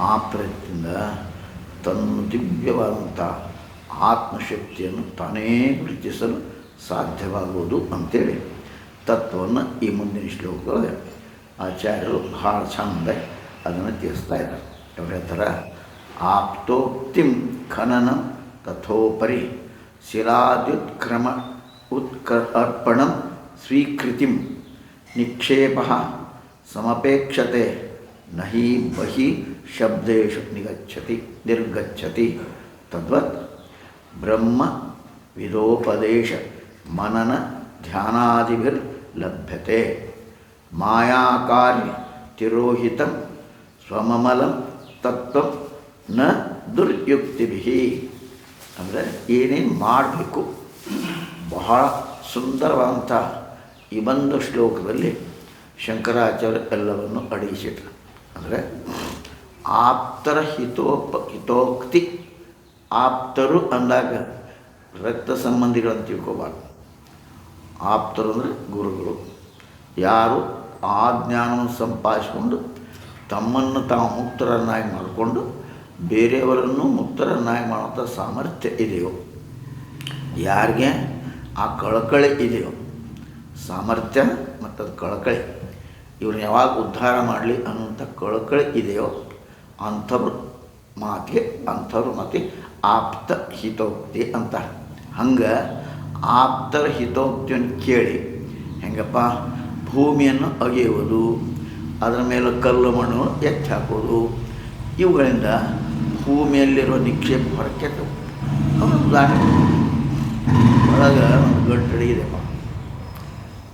ಆ ಪ್ರಯತ್ನದಿಂದ ತನ್ನ ದಿವ್ಯವಾದಂಥ ಆತ್ಮಶಕ್ತಿಯನ್ನು ತಾನೇ ಗುರುತಿಸಲು ಸಾಧ್ಯವಾಗುವುದು ಅಂತೇಳಿ ತತ್ವವನ್ನು ಈ ಮುಂದಿನ ಶ್ಲೋಕದೊಳಗೆ ಆಚಾರ್ಯರು ಭಾಳ ಚಂದ ಅದನ್ನು ತಿಳಿಸ್ತಾ ಇದ್ದಾರೆ. ಅವ್ರು ಹೇಳ್ತಾರೆ, ಆಪ್ತೋಕ್ತಿಂ ಖನನಂ ತಥೋಪರಿ ಶಿಲಾದ್ಯುತ್ಕ್ರಮ ಉತ್ಕ ಅರ್ಪಣಂ ಸ್ವೀಕೃತಿಂ ನಿಕ್ಷೇಪ ಸಮಪೇಕ್ಷತೆ, ನಹಿ ಬಹಿ ಶಬ್ದೇಶು ನಿಗಚ್ಚತಿ ನಿರ್ಗಚ್ಚತಿ ತದ್ವತ್ ಬ್ರಹ್ಮ ವಿದೋಪದೇಶ ಮನನ ಧ್ಯಾನಾದಿಭಿರ್ ಲಭ್ಯತೆ. ಮಾಯಾಕಾರ್ಯ ತಿರೋಹಿತ ಸ್ವಮಮಲಂ ತತ್ವ ನ ದುರ್ಯುಕ್ತಿಭಿ. ಅಂದರೆ ಏನೇನು ಮಾಡಬೇಕು? ಬಹಳ ಸುಂದರವಾದಂಥ ಈ ಒಂದು ಶ್ಲೋಕದಲ್ಲಿ ಶಂಕರಾಚಾರ್ಯ ಎಲ್ಲವನ್ನು ಅಡಗಿಸಿಟ್ರು ಅಂದರೆ ಆಪ್ತರ ಹಿತೋಪ ಹಿತೋಕ್ತಿ ಆಪ್ತರು ಅಂದಾಗ ರಕ್ತ ಸಂಬಂಧಿಗಳನ್ನು ತಿಳ್ಕೊಬಾರ್ದು. ಆಪ್ತರು ಅಂದರೆ ಗುರುಗಳು. ಯಾರು ಆ ಜ್ಞಾನವನ್ನು ಸಂಪಾದಿಸಿಕೊಂಡು ತಮ್ಮನ್ನು ತಾವು ಮುಕ್ತರನ್ನಾಗಿ ಮಾಡಿಕೊಂಡು ಬೇರೆಯವರನ್ನು ಮುಕ್ತರನ್ನಾಗಿ ಮಾಡುವಂಥ ಸಾಮರ್ಥ್ಯ ಇದೆಯೋ? ಯಾರಿಗೆ? ಆ ಕಳಕಳಿ ಇದೆಯೋ? ಸಾಮರ್ಥ್ಯ ಮತ್ತು ಅದು ಕಳಕಳಿ. ಇವ್ರನ್ನ ಯಾವಾಗ ಉದ್ಧಾರ ಮಾಡಲಿ ಅನ್ನುವಂಥ ಕಳಕಳಿ ಇದೆಯೋ? ಅಂಥವ್ರು ಮಾತಿಗೆ ಅಂಥವ್ರ ಮಾತಿ ಆಪ್ತ ಹಿತೋಕ್ತಿ ಅಂತ. ಹಂಗೆ ಆಪ್ತರ ಹಿತೋಕ್ತಿಯನ್ನು ಕೇಳಿ, ಹೆಂಗಪ್ಪ, ಭೂಮಿಯನ್ನು ಅಗೆಯುವುದು, ಅದರ ಮೇಲೆ ಕಲ್ಲು ಮಣ್ಣು ಎತ್ತಿ ಹಾಕೋದು ಇವುಗಳಿಂದ ಭೂಮಿಯಲ್ಲಿರೋ ನಿಕ್ಷೇಪ ಹೊರಕ್ಕೆ ಉದಾಹರಣೆ. ಒಳಗೆ ಒಂದು ಗಂಟಡಿ ಇದೆಪ್ಪ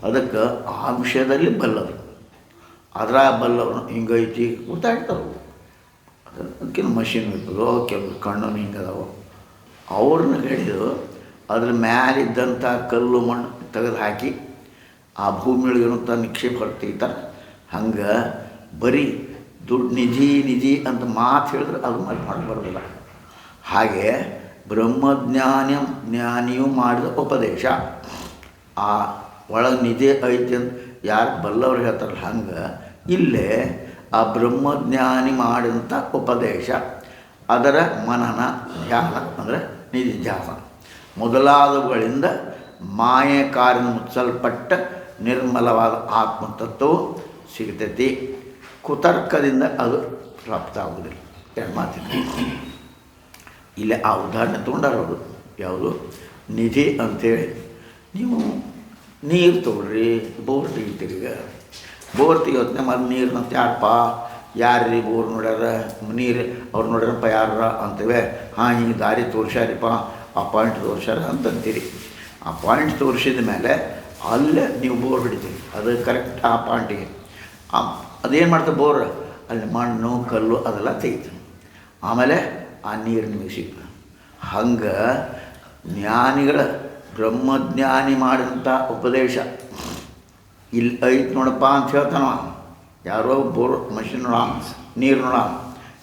ಅದಕ್ಕೆ ಆ ವಿಷಯದಲ್ಲಿ ಬಲ್ಲವರು ಅದರ ಬಲ್ಲವನು ಹಿಂಗೈತಿ ಗೊತ್ತಾಗ್ತಾವೆ ಅದಕ್ಕಿಂತ ಮಷಿನ್ ಇರ್ತದೋ ಕೆಲವು ಹಿಂಗೆ ಅದಾವ ಅವ್ರನ್ನ ಹಿಡಿದು ಅದ್ರ ಮ್ಯಾಲಿದ್ದಂಥ ಕಲ್ಲು ಮಣ್ಣು ತೆಗೆದು ಹಾಕಿ ಆ ಭೂಮಿಯೊಳಗಿರುವಂಥ ನಿಕ್ಷೇಪ ಹೊರತೈತ ಹಂಗೆ ಬರೀ ದುಡ್ಡು ನಿಧಿ ನಿಧಿ ಅಂತ ಮಾತು ಹೇಳಿದ್ರೆ ಅದು ಮತ್ತೆ ಮಾಡಿ ಬರೋದಿಲ್ಲ. ಹಾಗೆ ಬ್ರಹ್ಮಜ್ಞಾನ ಜ್ಞಾನಿಯು ಮಾಡಿದ ಉಪದೇಶ. ಆ ಒಳಗೆ ನಿಧಿ ಐತಿ ಅಂತ ಯಾರು ಬಲ್ಲವ್ರು ಹೇಳ್ತಾರಲ್ಲ ಹಂಗೆ, ಇಲ್ಲೇ ಆ ಬ್ರಹ್ಮಜ್ಞಾನಿ ಮಾಡಿದಂಥ ಉಪದೇಶ. ಅದರ ಮನನ ಧ್ಯಾನ, ಅಂದರೆ ನಿಧಿಧ್ಯಾಸ ಮೊದಲಾದವುಗಳಿಂದ ಮಾಯೆ ಕಾರ್ಯ ಮುಚ್ಚಲ್ಪಟ್ಟ ನಿರ್ಮಲವಾದ ಆತ್ಮತತ್ವವು ಸಿಗ್ತೈತಿ. ಕುತರ್ಕದಿಂದ ಅದು ಪ್ರಾಪ್ತ ಆಗುವುದಿಲ್ಲ ಮಾತಿದೆ. ಇಲ್ಲಿ ಆ ಉದಾಹರಣೆ ತೊಗೊಂಡಾರ ಅವರು. ಯಾವುದು? ನಿಧಿ ಅಂಥೇಳಿ ನೀವು ನೀರು ತೊಗೊಳ್ರಿ, ಬೋರ್ ತೆಗಿತೀರಿ ಈಗ. ಬೋರ್ ತೆಗಿಯೋತ್ನೆ ನೀರು ಅಂತ ಯಾರಪ್ಪ ಯಾರ್ರಿ ಬೋರ್ ನೋಡ್ಯಾರ? ನೀರು ಅವ್ರು ನೋಡ್ಯಾರಪ್ಪ ಯಾರ ಅಂತೇವೆ. ಹಾಂ ಹಿಂಗೆ ದಾರಿ ತೋರಿಸ್ಯಾರಿಪ್ಪ. ಆ ಪಾಯಿಂಟ್ ತೋರ್ಸ್ಯಾರ ಅಂತಂತೀರಿ. ಆ ಪಾಯಿಂಟ್ ತೋರಿಸಿದ ಮೇಲೆ ಅಲ್ಲೇ ನೀವು ಬೋರ್ ಹಿಡಿತೀರಿ. ಅದು ಕರೆಕ್ಟ್ ಆ ಪಾಯಿಂಟಿಗೆ ಆ, ಅದೇನು ಮಾಡ್ತದೆ ಬೋರ್? ಅಲ್ಲಿ ಮಣ್ಣು, ಕಲ್ಲು ಅದೆಲ್ಲ ತೆಗಿತು ಆಮೇಲೆ ಆ ನೀರು ನಿಮಗೆ ಸಿಗ್ತದೆ. ಹಂಗೆ ಜ್ಞಾನಿಗಳ ಬ್ರಹ್ಮಜ್ಞಾನಿ ಮಾಡಿದಂಥ ಉಪದೇಶ. ಇಲ್ಲಿ ಐತೆ ನೋಡಪ್ಪ ಅಂತ ಹೇಳ್ತಾನವ ಯಾರೋ ಬೋರ್ ಮಷಿನ್ ನೋಡ ನೀರು ನೋಡ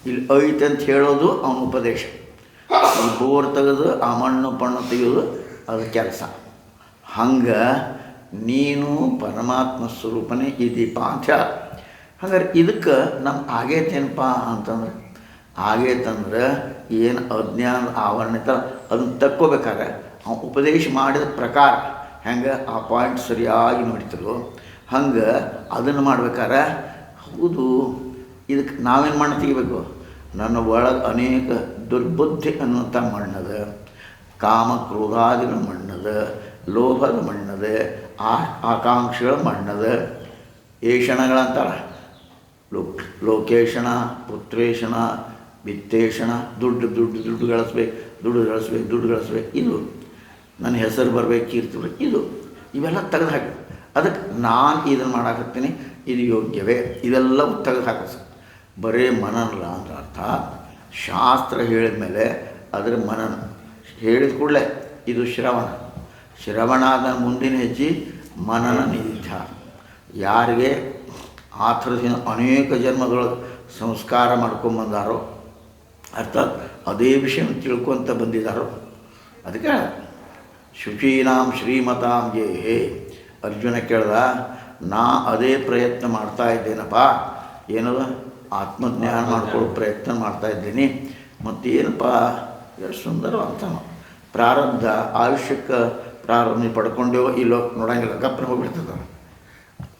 ಇಲ್ಲಿ ಐತೆ ಅಂತ ಹೇಳೋದು ಅವನ ಉಪದೇಶ. ಈ ಬೋರ್ ತೆಗೆದು ಆ ಮಣ್ಣು ಪಣ್ಣು ತೆಗೆಯೋದು ಅದು ಕೆಲಸ. ಹಂಗೆ ನೀನು ಪರಮಾತ್ಮ ಸ್ವರೂಪನೇ ಇದೀಪ ಅಂತ ಹೇಳ. ಹಂಗಾರೆ ಇದಕ್ಕೆ ನಮ್ಮ ಆಗೈತೇನಪ್ಪ ಅಂತಂದ್ರೆ ಆಗೈತಂದ್ರೆ ಏನು ಅಜ್ಞಾನ ಆವರಣ ಇರ್ತಲ್ಲ ಅದನ್ನು ತಕ್ಕೋಬೇಕಾದ್ರೆ ಅವನು ಉಪದೇಶ ಮಾಡಿದ ಪ್ರಕಾರ ಹೆಂಗೆ ಆ ಪಾಯಿಂಟ್ ಸರಿಯಾಗಿ ನೋಡ್ತಿರೋ ಹಂಗೆ ಅದನ್ನು ಮಾಡ್ಬೇಕಾದ್ರೆ ಹೌದು. ಇದಕ್ಕೆ ನಾವೇನು ಮಣ್ಣು ತೆಗಿಬೇಕು? ನನ್ನ ಒಳಗೆ ಅನೇಕ ದುರ್ಬುದ್ಧಿ ಅನ್ನುವಂಥ ಮಣ್ಣದ, ಕಾಮ ಕ್ರೋಧಾದಿಗಳ ಮಣ್ಣದ, ಲೋಭದ ಮಣ್ಣದ, ಆ ಆಕಾಂಕ್ಷೆಗಳ ಮಣ್ಣದ ಏಷಣಗಳಂತಾರ ಲೋಕ್ ಲೋಕೇಶಣ ಪುತ್ರೇಶಣ ವಿತ್ತೇಷಣ ದುಡ್ಡು ದುಡ್ಡು ದುಡ್ಡು ಗಳಿಸ್ಬೇಕು ದುಡ್ಡು ಗಳಿಸ್ಬೇಕು ದುಡ್ಡು ಗಳಿಸ್ಬೇಕು. ಇದು ನನ್ನ ಹೆಸರು ಬರಬೇಕು, ಕೀರ್ತಿ ಬರಬೇಕು, ಇದು ಇವೆಲ್ಲ ತೆಗೆದು ಹಾಕಿ. ಅದಕ್ಕೆ ನಾನು ಇದನ್ನು ಮಾಡಾಕತ್ತೀನಿ, ಇದು ಯೋಗ್ಯವೇ? ಇವೆಲ್ಲವೂ ತೆಗೆದು ಹಾಕಿಸ್ ಬರೀ ಮನನಲ್ಲ ಅಂದ್ರೆ ಅರ್ಥ. ಶಾಸ್ತ್ರ ಹೇಳಿದ ಮೇಲೆ ಅದರ ಮನನ ಹೇಳಿದ ಕೂಡಲೇ ಇದು ಶ್ರವಣ. ಶ್ರವಣ ಆದ ಮುಂದಿನ ಹೆಜ್ಜೆ ಮನನ ನಿಧ್ಯ ಯಾರಿಗೆ ಆ ಥರದಿನ ಅನೇಕ ಜನ್ಮಗಳು ಸಂಸ್ಕಾರ ಮಾಡ್ಕೊಂಬಂದಾರೋ ಅರ್ಥಾತ್ ಅದೇ ವಿಷಯ ತಿಳ್ಕೊತ ಬಂದಿದ್ದಾರೋ ಅದಕ್ಕೆ ಶುಚೀನಾಂ ಶ್ರೀಮತಾಂ ಜೇ ಅರ್ಜುನ ಕೇಳ್ದ ನಾ ಅದೇ ಪ್ರಯತ್ನ ಮಾಡ್ತಾ ಇದ್ದೇನಪ್ಪ. ಏನದು? ಆತ್ಮಜ್ಞಾನ ಮಾಡ್ಕೊಳ್ಳೋ ಪ್ರಯತ್ನ ಮಾಡ್ತಾ ಇದ್ದೀನಿ. ಮತ್ತೇನಪ್ಪ? ಎಷ್ಟು ಸುಂದರವಂತ ಪ್ರಾರಬ್ಧ ಆಯುಷ್ಯಕ್ಕೆ ಪ್ರಾರಂಭ ನೀವು ಪಡ್ಕೊಂಡೇವೋ ಇಲ್ಲೋ ನೋಡಂಗಿಲ್ಲ. ಗಪ್ಪನ ಹೋಗ್ಬಿಡ್ತದ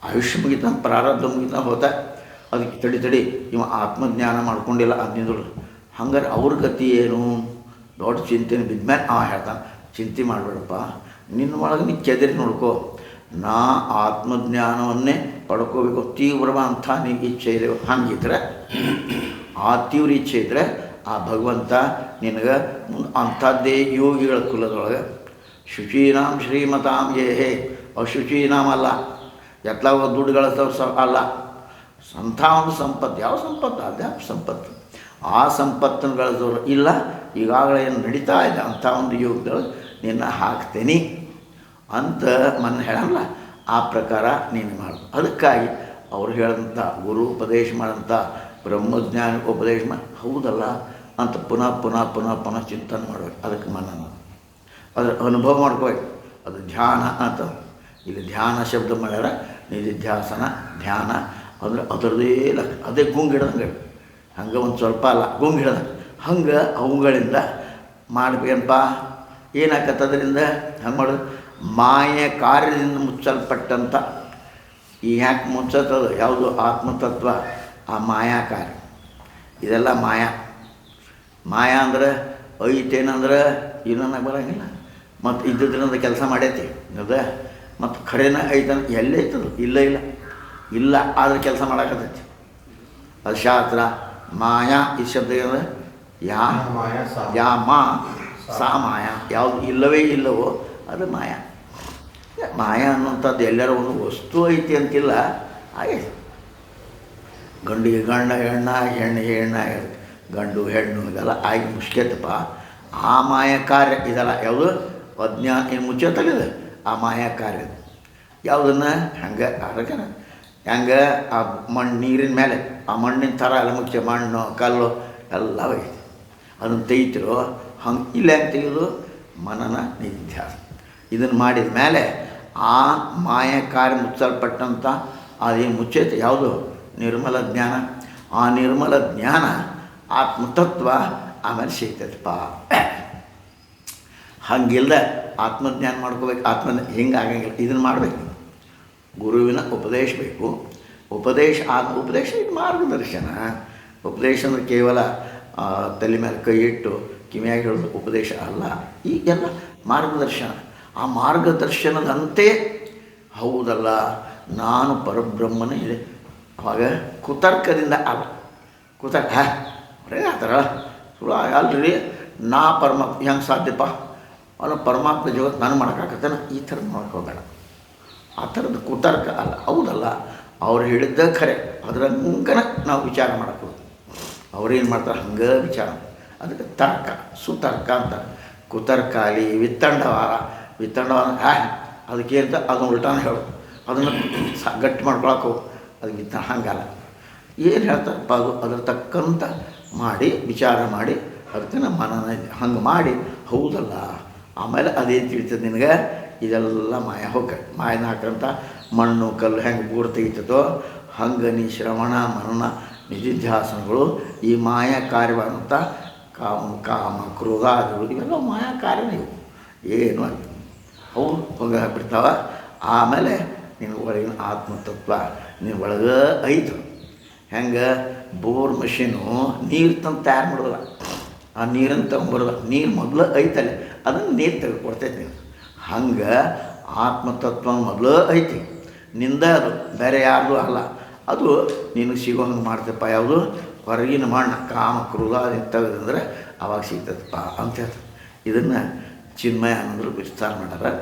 ಆಯುಷ್ಯ ಮುಗಿತ ಪ್ರಾರಬ್ಧ ಮುಗಿತ ಹೋದ ಅದಕ್ಕೆ ತಡಿ ತಡಿ. ಇವ ಆತ್ಮಜ್ಞಾನ ಮಾಡ್ಕೊಂಡಿಲ್ಲ. ಅದ್ನಿದ್ರು ಹಂಗಾರೆ ಅವ್ರ ಗತಿ ಏನು? ದೊಡ್ಡ ಚಿಂತೆನ ಬಿದ್ಮೇಲೆ ಅವ ಹೇಳ್ತಾನೆ. ಚಿಂತೆ ಮಾಡಬೇಡಪ್ಪ. ನಿನ್ನ ಒಳಗೆ ನೀ ಕೆದರಿ ನೋಡ್ಕೋ. ನಾ ಆತ್ಮಜ್ಞಾನವನ್ನೇ ಪಡ್ಕೋಬೇಕು. ತೀವ್ರವಂಥ ನಿನ್ನ ಇಚ್ಛೆ ಇದೆ ಹಂಗಿದ್ರೆ ಆ ತೀವ್ರ ಇಚ್ಛೆ ಇದ್ದರೆ ಆ ಭಗವಂತ ನಿನಗೆ ಅಂಥದ್ದೇ ಯೋಗಿಗಳ ಕುಲದೊಳಗೆ, ಶುಚೀನಾಂ ಶ್ರೀಮತಾಂ ಹೇ ಅಶುಚೀನಾಮ್ ಅಲ್ಲ. ಎತ್ಲ ದುಡ್ಡು ಗಳಿಸೋರು ಸ ಅಲ್ಲ. ಅಂಥ ಒಂದು ಸಂಪತ್ತು. ಯಾವ ಸಂಪತ್ತು? ಅದೇ ಸಂಪತ್ತು. ಆ ಸಂಪತ್ತನ್ನು ಗಳಿಸೋರು ಇಲ್ಲ. ಈಗಾಗಲೇ ಏನು ನಡೀತಾ ಇದೆ ಅಂಥ ಒಂದು ಯೋಗಗಳು ನಿನ್ನ ಹಾಕ್ತೇನೆ ಅಂತ ಮನ್ನ ಹೇಳಲ್ಲ, ಆ ಪ್ರಕಾರ ನೀನು ಮಾಡು. ಅದಕ್ಕಾಗಿ ಅವ್ರು ಹೇಳಿದಂಥ, ಗುರು ಉಪದೇಶ ಮಾಡಿದಂಥ ಬ್ರಹ್ಮಜ್ಞಾನ ಉಪದೇಶ ಮಾಡಿ ಹೌದಲ್ಲ ಅಂತ ಪುನಃ ಪುನಃ ಪುನಃ ಪುನಃ ಚಿಂತನೆ ಮಾಡಬೇಕು ಅದಕ್ಕೆ ಮನನ ಅದರ ಅನುಭವ ಮಾಡ್ಕೋಬೇಕು. ಅದು ಧ್ಯಾನ ಅಂತ. ಇಲ್ಲಿ ಧ್ಯಾನ ಶಬ್ದ ಮಾಡ್ಯಾರ, ನಿಧಿಧ್ಯಾಸನ, ಧ್ಯಾನ ಅಂದರೆ ಅದರದೇ ಲಕ್ಷ. ಅದೇ ಗುಂಗಿಡ್ದಂಗೆ ಹಂಗೆ ಒಂದು ಸ್ವಲ್ಪ ಅಲ್ಲ ಗುಂಗಿಡ್ದಂಗೆ ಹಂಗೆ ಅವುಗಳಿಂದ ಮಾಡ್ಬೇಕಪ್ಪ ಏನಾಕತ್ತೆ ಅದರಿಂದ ಹಂಗೆ ಮಾಡೋದು ಮಾಯ ಕಾರ್ಯದಿಂದ ಮುಚ್ಚಲ್ಪಟ್ಟಂಥ ಈ ಯಾಕೆ ಮುಚ್ಚತ್ತದ ಯಾವುದು ಆತ್ಮತತ್ವ? ಆ ಮಾಯಾ ಕಾರ್ಯ ಇದೆಲ್ಲ ಮಾಯಾ. ಮಾಯಾ ಅಂದ್ರೆ ಐತೇನಂದ್ರೆ ಇನ್ನೊಂದು ಬರೋಂಗಿಲ್ಲ. ಮತ್ತು ಇದ್ದಿದ್ರಿಂದ ಕೆಲಸ ಮಾಡೈತಿ. ಅದ? ಮತ್ತು ಖರೇನ ಐತನ ಎಲ್ಲೇ ಐತದು? ಇಲ್ಲ ಇಲ್ಲ. ಇಲ್ಲ ಆದರೆ ಕೆಲಸ ಮಾಡಾಕತ್ತೈತಿ. ಅದು ಶಾಸ್ತ್ರ. ಮಾಯಾ ಈ ಶಬ್ದ ಯಾ ಮಾಯಾ. ಯಾ ಮಾ. ಸಾ ಮಾಯಾ. ಯಾವುದು ಇಲ್ಲವೇ ಇಲ್ಲವೋ ಅದು ಮಾಯಾ. ಮಾಯಾ ಅನ್ನುವಂಥದ್ದು ಎಲ್ಲರ ಒಂದು ವಸ್ತು ಐತಿ ಅಂತಿಲ್ಲ. ಹಾಗೆ ಗಂಡಿಗೆ ಗಂಡ ಹೆಣ್ಣ ಹೆಣ್ಣಿಗೆ ಹೆಣ್ಣ, ಗಂಡು ಹೆಣ್ಣು ಇದೆಲ್ಲ ಆಗಿ ಮುಷ್ಕೆತಪ್ಪ ಆ ಮಾಯ ಕಾರ್ಯ ಇದೆಲ್ಲ ಯಾವುದು? ಅಜ್ಞಾನ ಏನು ತೆಗೆದು ಆ ಮಾಯ ಕಾರ್ಯ ಯಾವುದನ್ನು? ಹಂಗೆ? ಅದಕ್ಕೆ ಹೆಂಗೆ? ಆ ಮಣ್ಣು ನೀರಿನ ಮೇಲೆ. ಆ ಮಣ್ಣಿನ ಥರ ಎಲ್ಲ ಮುಚ್ಚೆ ಮಣ್ಣು, ಕಲ್ಲು ಎಲ್ಲ ಐತಿ ಅದನ್ನು ತೆಗಿತಿರೋ ಹಂಗೆ ಇಲ್ಲ ಅಂತ ತೆಗೆದು ಮನನ ನಿಧ್ಯಾಸ ಇದನ್ನು ಮಾಡಿದ ಮೇಲೆ ಆ ಮಾಯ ಕಾರ್ಯ ಮುಚ್ಚಲ್ಪಟ್ಟಂಥ ಅದೇ ಮುಚ್ಚೈತೆ ಯಾವುದು? ನಿರ್ಮಲ ಜ್ಞಾನ. ಆ ನಿರ್ಮಲ ಜ್ಞಾನ ಆತ್ಮತತ್ವ ಆಮೇಲೆ ಸಿಗ್ತೈತಪ್ಪ. ಹಂಗಿಲ್ಲದ ಆತ್ಮಜ್ಞಾನ ಮಾಡ್ಕೋಬೇಕು. ಆತ್ಮ ಹಿಂಗೆ ಆಗಂಗಿಲ್ಲ. ಇದನ್ನು ಮಾಡಬೇಕು. ಗುರುವಿನ ಉಪದೇಶ ಬೇಕು. ಉಪದೇಶ ಆದ ಉಪದೇಶ ಇದು ಮಾರ್ಗದರ್ಶನ. ಉಪದೇಶ ಅಂದರೆ ಕೇವಲ ತಲೆ ಮೇಲೆ ಕೈ ಇಟ್ಟು ಕಿವಿಯಾಗಿ ಹೇಳೋದು ಉಪದೇಶ ಅಲ್ಲ. ಈಗೆಲ್ಲ ಮಾರ್ಗದರ್ಶನ. ಆ ಮಾರ್ಗದರ್ಶನದಂತೆ ಹೌದಲ್ಲ, ನಾನು ಪರಬ್ರಹ್ಮನೇ ಇದೆ. ಆವಾಗ ಕುತರ್ಕದಿಂದ ಅಲ್ಲ. ಕುತರ್ಕ ಅವ್ರೇ ಆ ಥರ ಅಲ್ರಿ, ನಾ ಪರಮಾತ್ಮ ಹೆಂಗೆ ಸಾಧ್ಯಪ್ಪ? ಅವನು ಪರಮಾತ್ಮ ಜಗತ್ತು ನಾನು ಮಾಡೋಕ್ಕಾಗತ್ತೇನ ಈ ಥರ ಮಾಡ್ಕೋಬೇಡ ಆ ಥರದ್ದು ಕುತರ್ಕ ಅಲ್ಲ. ಹೌದಲ್ಲ, ಅವ್ರು ಹೇಳಿದ್ದ ಖರೆ. ಅದ್ರಂಗನ ನಾವು ವಿಚಾರ ಮಾಡಬೇಕು ಅವ್ರೇನು ಮಾಡ್ತಾರೆ? ಹಂಗೆ ವಿಚಾರ ಅದಕ್ಕೆ ತರ್ಕ, ಸುತರ್ಕ ಅಂತ ಕುತರ್ಕಾಲಿ, ವಿತ್ತಂಡವಾರ ವಿತ್ತಂಡವಾರ ಹ್ಯಾ ಅದಕ್ಕೆ ಅಂತ ಅದನ್ನ ಉಲ್ಟಾನ ಹೇಳು ಅದನ್ನು ಸ, ಗಟ್ಟಿ ಮಾಡ್ಕೊಳಕ್ಕೆ ಅದಕ್ಕೆ ವಿತ್ತ ಹಂಗಲ್ಲ. ಏನು ಹೇಳ್ತಾರಪ್ಪ ಅದು ಅದ್ರ ತಕ್ಕಂತ ಮಾಡಿ, ವಿಚಾರ ಮಾಡಿ, ಅದಕ್ಕೆ ನಮ್ಮ ಮನನ ಹಂಗೆ ಮಾಡಿ, ಹೌದಲ್ಲ? ಆಮೇಲೆ ಅದೇನು ತಿಳಿತದೆ ನಿನಗೆ, ಇದೆಲ್ಲ ಮಾಯ ಹೋಗ ಮಾಯನ ಹಾಕಂತ ಮಣ್ಣು, ಕಲ್ಲು ಹೆಂಗೆ ಬೂರು ತೆಗಿತದೋ ಹಂಗೆ ನೀ ಶ್ರವಣ ಮನನ ನಿಧಿಧ್ಯಾಸನಗಳು ಈ ಮಾಯ ಕಾರ್ಯವಾದಂಥ ಕಾಮ ಕಾಮ ಕ್ರೋಧಾದಿಗಳು ಇವೆಲ್ಲ ಮಾಯಾ ಕಾರಣ ಇವು. ಏನು ಅಂತ ಅವು ಹೋಗಿ ಬಿಡ್ತಾವ. ಆಮೇಲೆ ನಿನ್ನ ಒಳಗಿನ ಆತ್ಮತತ್ವ ನಿನ್ನ ಒಳಗೆ ಐತು ಹೆಂಗೆ? ಬೋರ್ ಮಷೀನು ನೀರು ತಂದು ತಯಾರು ಮಾಡೋಲ್ಲ ಆ ನೀರನ್ನು ತಗೊಂಬರೋಲ್ಲ ನೀರು ಮೊದಲು ಐತಲ್ಲ. ಅದನ್ನು ನೀರು ತೆಗೆದು ಕೊಡ್ತೈತೆ ನೀನು. ಹಂಗೆ ಆತ್ಮತತ್ವ ಮೊದಲು ಐತಿ. ನಿಂದ ಅದು ಬೇರೆ ಯಾರ್ದು ಅಲ್ಲ. ಅದು ನಿನಗೆ ಸಿಗೋ ಹಂಗೆ ಮಾಡ್ತಪ್ಪ ಯಾವುದು? ಹೊರಗಿನ ಮಣ್ಣು ಕಾಮ ಕ್ರೋಧಾದಿ ತೆಗೆದಂದ್ರೆ ಅವಾಗ ಸಿಗ್ತದಪ್ಪ ಅಂತ ಹೇಳ್ತಾರೆ. ಇದನ್ನು ಚಿನ್ಮಯ ಅಂದರು ವಿಸ್ತಾರ ಮಾಡ್ಯಾರ.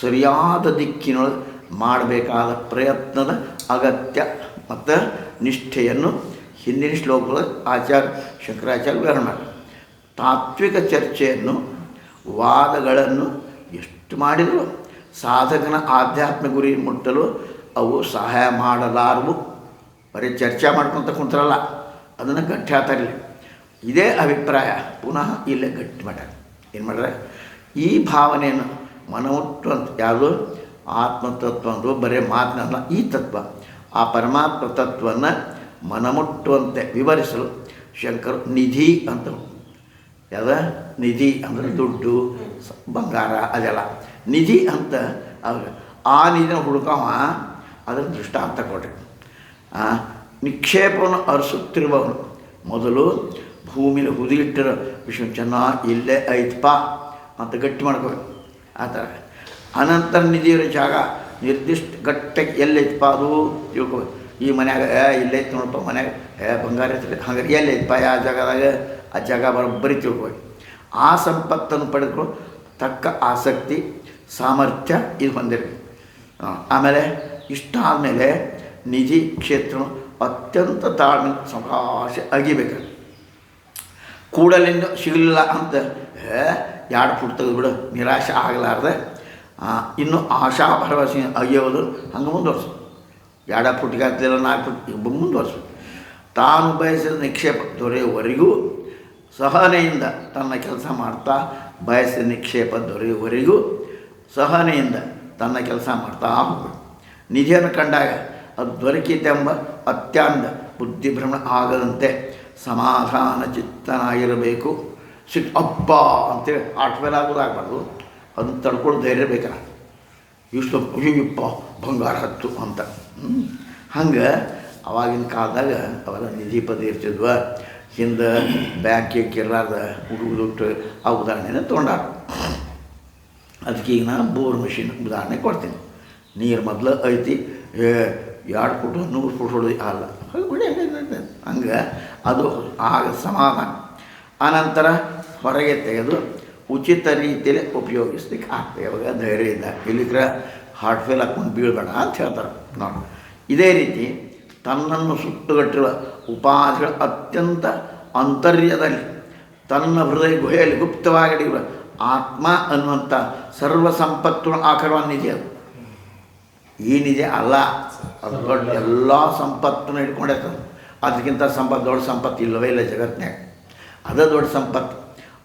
ಸರಿಯಾದ ದಿಕ್ಕಿನೊಳಗೆ ಮಾಡಬೇಕಾದ ಪ್ರಯತ್ನದ ಅಗತ್ಯ ಮತ್ತು ನಿಷ್ಠೆಯನ್ನು ಹಿಂದಿನ ಶ್ಲೋಕದ ಆಚಾರ್ಯ ಶಂಕರಾಚಾರ್ಯ ವಿವರಣೆ ತಾತ್ವಿಕ ಚರ್ಚೆಯನ್ನು, ವಾದಗಳನ್ನು ಎಷ್ಟು ಮಾಡಿದರೂ ಸಾಧಕನ ಆಧ್ಯಾತ್ಮ ಗುರಿ ಮುಟ್ಟಲು ಅವು ಸಹಾಯ ಮಾಡಲಾರವು. ಬರೀ ಚರ್ಚೆ ಮಾಡ್ಕೊತ ಕುಂತ್ರಲ್ಲ. ಅದನ್ನು ಗಟ್ಟಿ ಹೇಳ್ತಾರಿಲ್ಲ ಇದೇ ಅಭಿಪ್ರಾಯ ಪುನಃ ಇಲ್ಲೇ ಗಟ್ಟಿ ಮಾಡ್ಯಾರ ಏನು ಮಾಡ್ರೆ? ಈ ಭಾವನೆಯನ್ನು ಮನಮುಟ್ಟು ಅಂತ ಯಾವುದು? ಆತ್ಮತತ್ವ ಅಂದರು ಬರೀ ಮಾತನಲ್ಲ ಈ ತತ್ವ. ಆ ಪರಮಾತ್ಮ ತತ್ವವನ್ನು ಮನಮುಟ್ಟುವಂತೆ ವಿವರಿಸಲು ಶಂಕರು ನಿಧಿ ಅಂತ ಯಾವ ನಿಧಿ ಅಂದರೆ ದುಡ್ಡು ಬಂಗಾರ ಅದೆಲ್ಲ. ನಿಧಿ ಅಂತ ಅವ್ರು ಆ ನಿಧಿನ ಹುಡುಕವ ಅದರ ದೃಷ್ಟಾಂತ ಕೊಡ್ರಿ. ನಿಕ್ಷೇಪವನ್ನು ಅರಸುತ್ತಿರುವವನು. ಮೊದಲು ಭೂಮಿಲಿ ಹುದಿಲಿಟ್ಟಿರೋ ವಿಷಯ ಚೆನ್ನಾಗಿ ಇಲ್ಲೇ ಐತಪ್ಪ ಅಂತ ಗಟ್ಟಿ ಮಾಡ್ಕೋಬೇಕು ಆ ಥರ. ಅನಂತರ ನಿಧಿಯಿರೋ ಜಾಗ ನಿರ್ದಿಷ್ಟ ಗಟ್ಟಕ್ಕೆ ಎಲ್ಲೈತಪ್ಪ ಅದು ತಿಳ್ಕೊಬೇಕು. ಈ ಮನ್ಯಾಗ, ಏ ಇಲ್ಲೈತೆ ನೋಡಪ್ಪ ಮನ್ಯಾಗ. ಏ, ಬಂಗಾರ ಇರ್ತದೆ ಹಂಗಾರೆ ಎಲ್ಲೈತಪ್ಪ ಯಾವ ಜಾಗದಾಗ, ಆ ಜಾಗ ಬರೋಬ್ಬರಿ ತಿಳ್ಕೊಬೇಕು. ಆ ಸಂಪತ್ತನ್ನು ಪಡೆದುಕೊಂಡು ತಕ್ಕ ಆಸಕ್ತಿ, ಸಾಮರ್ಥ್ಯ ಇದು ಹೊಂದಿರಬೇಕು. ಆಮೇಲೆ ಇಷ್ಟ ಆದಮೇಲೆ ನಿಧಿ ಕ್ಷೇತ್ರ ಅತ್ಯಂತ ತಾಳ್ಮೆ ಸಾವಕಾಶ ಅಗಿಬೇಕು ಕೂಡಲಿಂದ ಸಿಗಲಿಲ್ಲ ಅಂತ ಎರಡು ಫುಟ್ ತೆಗೆದುಬಿಡು ನಿರಾಶೆ ಆಗಲಾರ್ದೆ. ಇನ್ನು ಆಶಾ ಭರವಸೆ ಅಗಿಯೋದು ಹಂಗೆ ಮುಂದುವರ್ಸು. ಎರಡ ಫುಟ್ಗೆ ಆಗ್ತಿಲ್ಲ ನಾಲ್ಕು ಫುಟ್ ಮುಂದುವರ್ಸು. ತಾನು ಬಯಸಿದ ನಿಕ್ಷೇಪ ದೊರೆಯುವವರೆಗೂ ಸಹನೆಯಿಂದ ತನ್ನ ಕೆಲಸ ಮಾಡ್ತಾ ಬಯಸಿದ ನಿಕ್ಷೇಪ ದೊರೆಯುವವರೆಗೂ ಸಹನೆಯಿಂದ ತನ್ನ ಕೆಲಸ ಮಾಡ್ತಾ ಹೋಗಬೇಕು ನಿಧಿಯನ್ನು ಕಂಡಾಗ ಅದು ದೊರಕಿತೆಂಬ ಅತ್ಯಂತ ಬುದ್ಧಿಭ್ರಮಣ ಆಗದಂತೆ ಸಮಾಧಾನ ಚಿತ್ತನಾಗಿರಬೇಕು ಸಿಟ್ ಅಪ್ಪ ಅಂತೇಳಿ ಆಟ್ಮೇಲೆ ಆಗೋದಾಗಬಾರ್ದು ಅದನ್ನು ತಡ್ಕೊಳ್ಳೋ ಧೈರ್ಯ ಬೇಕಲ್ಲ. ಇಷ್ಟು ಅಯ್ಯಪ್ಪ ಬಂಗಾರ ಹತ್ತು ಅಂತ. ಹಂಗೆ ಅವಾಗಿನ ಕಾಲದಾಗ ಅವೆಲ್ಲ ನಿಧಿ ಪದ ಇರ್ತಿದ್ವ. ಹಿಂದೆ ಬ್ಯಾಂಕಿಗೆ ಕೆರ್ಲಾರ್ದ ಹುಡುಗದುಟ್ಟು ಆ ಉದಾಹರಣೆನ ತೊಗೊಂಡಾರ. ಅದಕ್ಕೆ ಈಗ ನಾನು ಬೋರ್ ಮಿಷಿನ್ ಉದಾಹರಣೆ ಕೊಡ್ತೀನಿ. ನೀರು ಮೊದಲು ಐತಿ. ಎರಡು ಫುಟ್ ನೂರು ಫುಟ್ ಅಲ್ಲ ಹಾಗೆ ಅದು ಆಗ ಸಮಾಧಾನ. ಆನಂತರ ಹೊರಗೆ ತೆಗೆದು ಉಚಿತ ರೀತಿಯಲ್ಲಿ ಉಪಯೋಗಿಸ್ಲಿಕ್ಕೆ ಆಗ್ತದೆ. ಇವಾಗ ಧೈರ್ಯ ಇಲ್ಲ ಇಲ್ಲಿದ್ರೆ ಹಾರ್ಟ್ ಫೇಲ್ ಹಾಕ್ಕೊಂಡು ಬೀಳ್ಬೇಡ ಅಂತ ಹೇಳ್ತಾರೆ. ನೋಡಿ. ಇದೇ ರೀತಿ ತನ್ನನ್ನು ಸುಟ್ಟುಗಟ್ಟಿರುವ ಉಪಾಧಿಗಳ ಅತ್ಯಂತ ಅಂತರ್ಯದಲ್ಲಿ ತನ್ನ ಹೃದಯ ಗುಹೆಯಲ್ಲಿ ಗುಪ್ತವಾಗಿರುವ ಆತ್ಮ ಅನ್ನುವಂಥ ಸರ್ವ ಸಂಪತ್ತು ಆಕರುವ ನಿಧಿ ಅದು. ನಿಧಿ ಅಲ್ಲ. ಅದು ದೊಡ್ಡ ಎಲ್ಲ ಸಂಪತ್ತನ್ನು ಹಿಡ್ಕೊಂಡಿರ್ತದೆ. ಅದಕ್ಕಿಂತ ಸಂಪತ್ತು ದೊಡ್ಡ ಸಂಪತ್ತು ಇಲ್ಲವೇ ಇಲ್ಲ ಜಗತ್ತಿನಾಗ ಅದೇ ದೊಡ್ಡ ಸಂಪತ್ತು.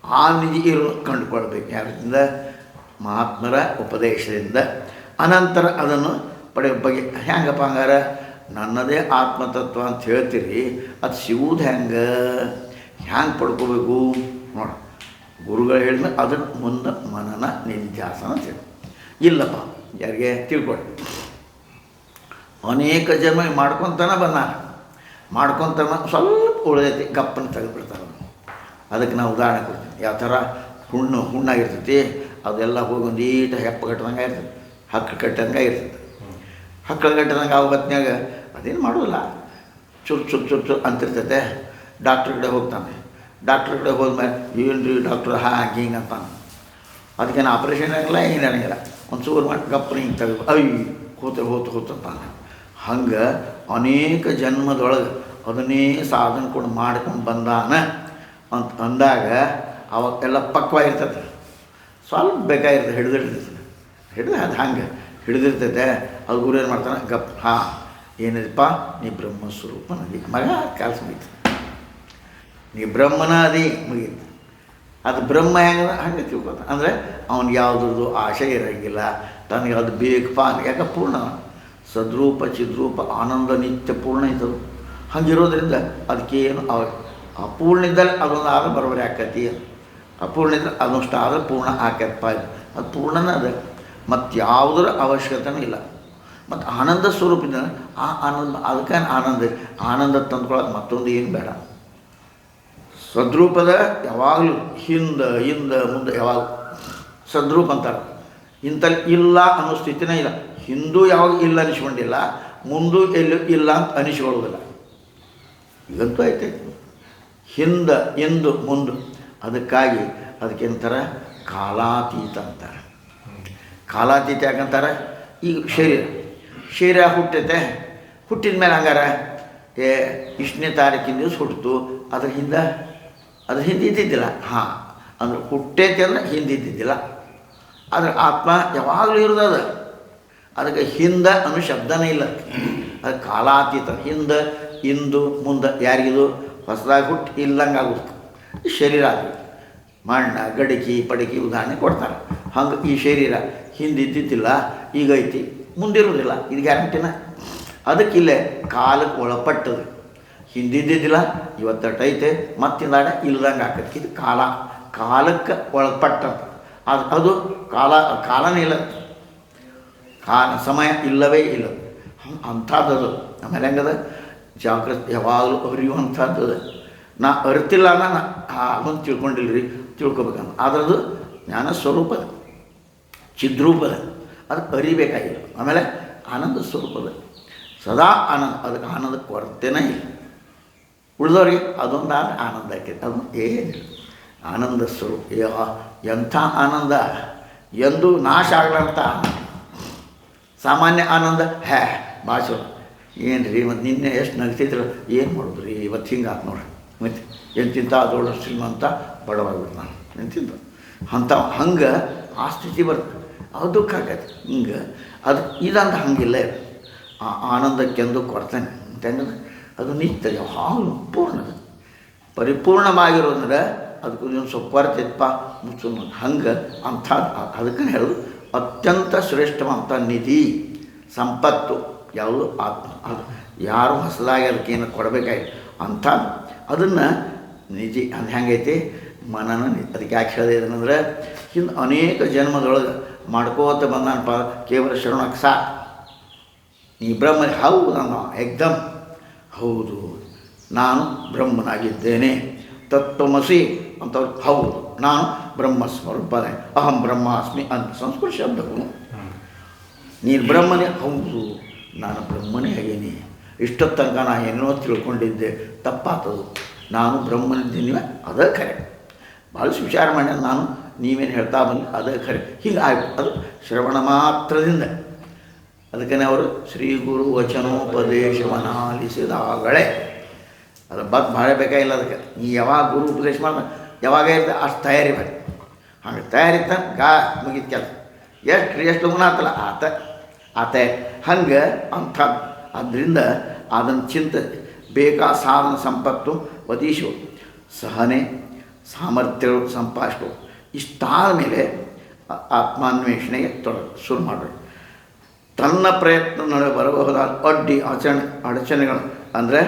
ಆ ನಿಧಿ ಇರು ಕಂಡುಕೊಳ್ಬೇಕು ಯಾರಿಂದ? ಮಹಾತ್ಮರ ಉಪದೇಶದಿಂದ. ಅನಂತರ ಅದನ್ನು ಪಡೆಯೋ ಬಗ್ಗೆ ಹೆಂಗಪ್ಪ ಹಂಗಾರ? ನನ್ನದೇ ಆತ್ಮತತ್ವ ಅಂತ ಹೇಳ್ತೀರಿ. ಅದು ಸಿಗುವುದು ಹೆಂಗೆ? ಹ್ಯಾಂಗೆ ಪಡ್ಕೋಬೇಕು? ನೋಡಿ. ಗುರುಗಳು ಹೇಳಿದ್ರೆ ಅದನ್ನು ಮುಂದೆ ಮನನ ನಿಧ್ಯಾಸನ ಅಂತ ಹೇಳಿ. ಇಲ್ಲಪ್ಪ. ಯಾರಿಗೆ? ತಿಳ್ಕೊಳ್ಳಿ ಅನೇಕ ಜನ್ಮ ಮಾಡ್ಕೊತಾನೆ ಬಂದ ಮಾಡ್ಕೊತಾನ ಸ್ವಲ್ಪ ಉಳಿದೈತಿ ಗಪ್ಪನ ತೆಗೆದುಬಿಡ್ತಾರೆ ಅದಕ್ಕೆ ನಾವು ಉದಾಹರಣೆ ಕೊಡ್ತೀನಿ. ಯಾವ ಥರ? ಹುಣ್ಣು ಹುಣ್ಣಾಗಿರ್ತೈತಿ, ಅದೆಲ್ಲ ಹೋಗಿ ಒಂದು ಈಟ ಹೆಪ್ಪ ಕಟ್ಟದಂಗೆ ಇರ್ತೈತಿ ಹಕ್ಕ ಕಟ್ಟದಂಗೆ ಇರ್ತೈತಿ ಹಕ್ಕಳ ಕಟ್ಟದಂಗೆ ಆ ಹೊತ್ತಿನಾಗ ಅದೇನು ಮಾಡೋಲ್ಲ ಚುರು, ಚುರ್ ಚುರು, ಚುರ್ ಅಂತಿರ್ತೈತೆ. ಡಾಕ್ಟ್ರ್ ಕಡೆ ಹೋಗ್ತಾನೆ. ಡಾಕ್ಟ್ರ್ ಕಡೆ ಹೋದ್ಮೇಲೆ ಏನು ರೀ ಡಾಕ್ಟ್ರ್ ಹಾಗೆ, ಹಿಂಗೆ ಅಂತಾನೆ. ಅದಕ್ಕೇನು ಆಪ್ರೇಷನ್ ಆಗಿಲ್ಲ ಏನು ಅನ್ನಂಗಿಲ್ಲ ಒಂದು ಚೂರು ಮಾಡಿ ಗಪ್ಪನ ಹಿಂಗೆ ತೆಗೆದು ಅಯ್ಯ ಹೋತ, ಹೋತು ಹೋತಂತಾನೆ ಹಂಗೆ ಅನೇಕ ಜನ್ಮದೊಳಗೆ ಅದನ್ನೇ ಸಾಧನೆ ಕೊಡು ಮಾಡ್ಕೊಂಡು ಬಂದಾನ ಅಂತ ಅಂದಾಗ ಅವಾಗೆಲ್ಲ ಪಕ್ವಾಗಿರ್ತದೆ. ಸ್ವಲ್ಪ ಬೇಕಾಗಿರ್ತದೆ ಹಿಡಿದಿರ್ತೈತೆ ಹಿಡಿದು ಅದು ಹಂಗೆ. ಹಿಡಿದಿರ್ತೈತೆ, ಅದು ಗುರು ಏನು ಮಾಡ್ತಾನೆ? ಗಪ್ ಹಾಂ, ಏನಿದಪ್ಪ? ನೀ ಬ್ರಹ್ಮಸ್ವರೂಪ ನದಿ ಮಗ, ಕೆಲಸ ಮುಗೀತು. ನೀ ಬ್ರಹ್ಮನ ಅದಿ ಮುಗೀತು. ಅದು ಬ್ರಹ್ಮ ಹೆಂಗದ? ಹಂಗೆ ತಿಳ್ಕೊತ. ಅಂದರೆ ಅವ್ನಿಗೆ ಯಾವುದ್ರದ್ದು ಆಶೆ ಇರೋಂಗಿಲ್ಲ. ತನಗೆ ಅದು ಬೇಕಪ್ಪ ಯಾಕೆ? ಪೂರ್ಣ. ಸದ್ರೂಪ, ಚಿದ್ರೂಪ, ಆನಂದ, ನಿತ್ಯ, ಪೂರ್ಣ ಇದ್ದದು ಹಂಗಿರೋದ್ರಿಂದ ಅದಕ್ಕೇನು ಅವ ಅಪೂರ್ಣ ಅದೊಂದು ಆದ್ರೆ ಬರೋಬರಿ ಆಕತಿ. ಅಪೂರ್ಣ ಇದ್ದರೆ ಅದೊಷ್ಟು ಆದ್ರೆ ಪೂರ್ಣ ಆಕೈತಪ್ಪ ಅದು ಪೂರ್ಣನ ಅದ. ಮತ್ತು ಯಾವುದರ ಅವಶ್ಯಕತೆನೂ ಇಲ್ಲ. ಮತ್ತು ಆನಂದ ಸ್ವರೂಪದಿಂದ ಆ ಆನಂದ ಅದಕ್ಕೆ ಆನಂದ? ಆನಂದ ತಂದ್ಕೊಳ್ಳೋಕೆ ಮತ್ತೊಂದು ಏನು ಬೇಡ. ಸದ್ರೂಪದ ಯಾವಾಗಲೂ ಹಿಂದೆ ಹಿಂದೆ, ಮುಂದೆ, ಯಾವಾಗ ಸದ್ರೂಪ ಅಂತಾರೆ. ಇಂಥಲ್ಲಿ ಇಲ್ಲ ಅನ್ನೋ ಸ್ಥಿತಿನೇ ಇಲ್ಲ. ಹಿಂದೂ ಯಾವಾಗ ಇಲ್ಲ ಅನಿಸ್ಕೊಂಡಿಲ್ಲ, ಮುಂದೂ ಎಲ್ಲೂ ಇಲ್ಲ ಅಂತ ಅನಿಸ್ಕೊಳ್ಳೋದಿಲ್ಲ. ಈಗಂತೂ ಐತೆ. ಹಿಂದೆ, ಇಂದು, ಮುಂದೆ. ಅದಕ್ಕಾಗಿ ಅದಕ್ಕೆಂತಾರ ಕಾಲಾತೀತ ಅಂತಾರೆ. ಕಾಲಾತೀತ ಯಾಕಂತಾರೆ ಈಗ ಶರೀರ. ಶರೀರ ಹುಟ್ಟೈತೆ ಹುಟ್ಟಿದ ಮೇಲೆ ಹಂಗಾರ, ಏ, ಇಷ್ಟನೇ ತಾರೀಕಿನ ದಿವಸ ಹುಟ್ಟಿತು. ಅದ್ರ ಹಿಂದೆ ಅದ್ರ ಹಿಂದಿದ್ದಿದ್ದಿಲ್ಲ. ಹಾಂ, ಅಂದ್ರೆ ಹುಟ್ಟೈತಿ ಅಂದ್ರೆ ಹಿಂದಿದ್ದಿದ್ದಿಲ್ಲ. ಆದರೆ ಆತ್ಮ ಯಾವಾಗಲೂ ಇರೋದು ಅದಕ್ಕೆ ಹಿಂದೆ ಅನ್ನೋ ಶಬ್ದನೇ ಇಲ್ಲ. ಅದು ಕಾಲಾತೀತ. ಹಿಂದೆ, ಇಂದು, ಮುಂದೆ ಯಾರಿಗಿದು ಹೊಸದಾಗಿ ಹುಟ್ಟು ಇಲ್ಲಂಗೆ ಆಗುತ್ತೆ ಶರೀರ ಅದು. ಮಣ್ಣ, ಗಡಿಕೆ, ಪಡಿಕೆ ಉದಾಹರಣೆ ಕೊಡ್ತಾರೆ. ಹಂಗೆ ಈ ಶರೀರ ಹಿಂದೆ ಈಗೈತಿ ಮುಂದಿರೋದಿಲ್ಲ ಇದು ಗ್ಯಾರಂಟಿನ. ಅದಕ್ಕಿಲ್ಲೇ ಕಾಲಕ್ಕೆ ಒಳಪಟ್ಟದು ಹಿಂದಿದ್ದಿದ್ದಿಲ್ಲ ಇವತ್ತೈತೆ ಮತ್ತಿಂದಾಡ ಇಲ್ದಂಗೆ ಆಗತ್ತೆ ಇದು ಕಾಲ, ಕಾಲಕ್ಕೆ ಒಳಪಟ್ಟ ಅದು ಅದು ಕಾಲ, ಕಾಲನೇ ಇಲ್ಲ. ಕಾಲ, ಸಮಯ ಇಲ್ಲವೇ ಇಲ್ಲ. ಅಂಥದ್ದು ಅದು ಆಮೇಲೆ ಹೆಂಗದ? ಜಾಗೃತಿ ಯಾವಾಗಲೂ ಅರಿಯುವಂಥದ್ದು. ನಾ ಅರಿತಿಲ್ಲ ನಾ ಅದನ್ನು ತಿಳ್ಕೊಂಡಿಲ್ಲ ರೀ ತಿಳ್ಕೊಬೇಕಂತ. ಅದರದು ಜ್ಞಾನ ಸ್ವರೂಪದ ಚಿದ್ರೂಪದ. ಅದು ಅರಿಬೇಕಾಗಿಲ್ಲ. ಆಮೇಲೆ ಆನಂದ ಸ್ವರೂಪದ. ಸದಾ ಆನಂದ, ಅದಕ್ಕೆ ಆನಂದ ಕೊರತೆನೇ ಇಲ್ಲ. ಉಳಿದವ್ರಿಗೆ ಅದೊಂದು ಆನಂದ ಆಕೈತೆ ಅದು ಏನಿಲ್ಲ. ಆನಂದ ಸ್ವರೂಪ ಎಂಥ ಆನಂದ? ಎಂದೂ ನಾಶ ಆಗಲಂತ ಸಾಮಾನ್ಯ ಆನಂದ ಹ್ಯಾ ಭಾಷೆ ಏನು ರೀ ಮತ್ತು ನಿನ್ನೆ ಎಷ್ಟು ನಗ್ತಿದ್ರು, ಏನು ಮಾಡೋದು ರೀ, ಇವತ್ತು ಹಿಂಗೆ ಆತು ನೋಡ್ರಿ. ಮತ್ತು ಎಂತಿಂತ ದೊಡ್ಡ ಶ್ರೀಮಂತ ಬಡವಾಗ್ಬಿಟ್ಟು ನಾನು ಎಂತಿಂತ ಅಂಥ, ಹಂಗೆ ಆ ಸ್ಥಿತಿ ಬರ್ತದೆ ಅದು ದುಃಖ ಆಗತ್ತೆ ಹಿಂಗೆ, ಅದು ಇದಂತ ಹಂಗಿಲ್ಲ. ಆ ಆನಂದಕ್ಕೆಂದು ಕೊಡ್ತೇನೆ ಅಂತ ಹೆಂಗದ ಅದು ನಿತ್ಯ ಯಾವಾಗಲೂ ಪೂರ್ಣ. ಪರಿಪೂರ್ಣವಾಗಿರೋದ್ರೆ ಅದಕ್ಕೆ ಒಂದು ಸ್ವಲ್ಪ ಕೊರತೆ ಇತ್ತಪ್ಪ ಮುಚ್ಚು ಹಂಗೆ ಅಂಥ ಅದಕ್ಕೆ ಹೇಳೋದು. ಅತ್ಯಂತ ಶ್ರೇಷ್ಠವಂಥ ನಿಧಿ, ಸಂಪತ್ತು, ಯಾವುದು? ಆತ್ಮ. ಅದು ಯಾರು ಹೊಸದಾಗಿ ಅದಕ್ಕೇನು ಕೊಡಬೇಕಾಗಿ ಅಂಥ ಅದನ್ನು ನಿಧಿ ಅಂದ ಹೆಂಗೈತಿ? ಮನನ ಅದಕ್ಕೆ ಯಾಕೆ ಹೇಳಿದೆ ಇನ್ನು ಅನೇಕ ಜನ್ಮದೊಳಗೆ ಮಾಡ್ಕೋತ ಬಂದಾನಪ್ಪ ಕೇವಲ ಶರಣಕ್ಕೆ ಸಾಕು. ನೀ ಬ್ರಹ್ಮ ಹೌದು ನಾನು ಎಕ್ದಮ್. ಹೌದು. ನಾನು ಬ್ರಹ್ಮನಾಗಿದ್ದೇನೆ. ತತ್ವಮಸಿ ಅಂತವ್ರು, ಹೌದು. ನಾನು ಬ್ರಹ್ಮಸ್ವರೂಪನೇ. ಅಹಂ ಬ್ರಹ್ಮಾಸ್ಮಿ ಅಂತ ಸಂಸ್ಕೃತ ಶಬ್ದಗಳು ನೀನು ಬ್ರಹ್ಮನೇ, ಹೌದು. ನಾನು ಬ್ರಹ್ಮನೇ ಆಗೇನಿ ಇಷ್ಟೊತ್ತ ತನಕ ನಾನು ಏನೋ ತಿಳ್ಕೊಂಡಿದ್ದೆ. ತಪ್ಪಾತದು. ನಾನು ಬ್ರಹ್ಮನಿದ್ದೀನಿ ಅದೇ ಖರೆ. ಭಾಳಷ್ಟು ವಿಚಾರ ಮಾಡ್ಯ ನಾನು. ನೀವೇನು ಹೇಳ್ತಾ ಬಂದು ಅದೇ ಖರೆ. ಹೀಗೆ ಆಯ್ತು. ಅದು ಶ್ರವಣ ಮಾತ್ರದಿಂದ. ಅದಕ್ಕೆ ಅವರು ಶ್ರೀ ಗುರು ವಚನೋಪದೇಶವನಾಲಿಸಿದಾಗಲೇ ಅದು ಬದ್ ಭಾಳ ಬೇಕಾಗಿಲ್ಲ ಅದಕ್ಕೆ? ನೀ ಯಾವಾಗ ಗುರು ಉಪದೇಶ ಮಾಡ ಯಾವಾಗ ಇರ್ತದೆ ಅಷ್ಟು ತಯಾರಿ ಮಾಡಿ. ಹಾಗೆ ತಯಾರಿ ಇತ್ತ ಗಾ ಮುಗಿದ ಕೆಲಸ. ಎಷ್ಟು ಎಷ್ಟು ಗುಣ ಆತಲ್ಲ ಆತ. ಆತ ಹಂಗೆ ಅಂಥ, ಅದರಿಂದ ಅದನ್ನು ಚಿಂತೆ ಬೇಕಾ ಸಾಧನ ಸಂಪತ್ತು ವದೀಶು ಸಹನೆ ಸಾಮರ್ಥ್ಯಗಳು ಸಂಪಾದಿಸು ಇಷ್ಟಾದ ಮೇಲೆ ಆತ್ಮಾನ್ವೇಷಣೆಗೆ ತೊಡ, ಶುರು ಮಾಡಬೇಕು. ತನ್ನ ಪ್ರಯತ್ನ ನಡೆ ಬರಬಹುದಾದ ಅಡ್ಡಿ ಆಚರಣೆ, ಅಡಚಣೆಗಳು ಅಂದರೆ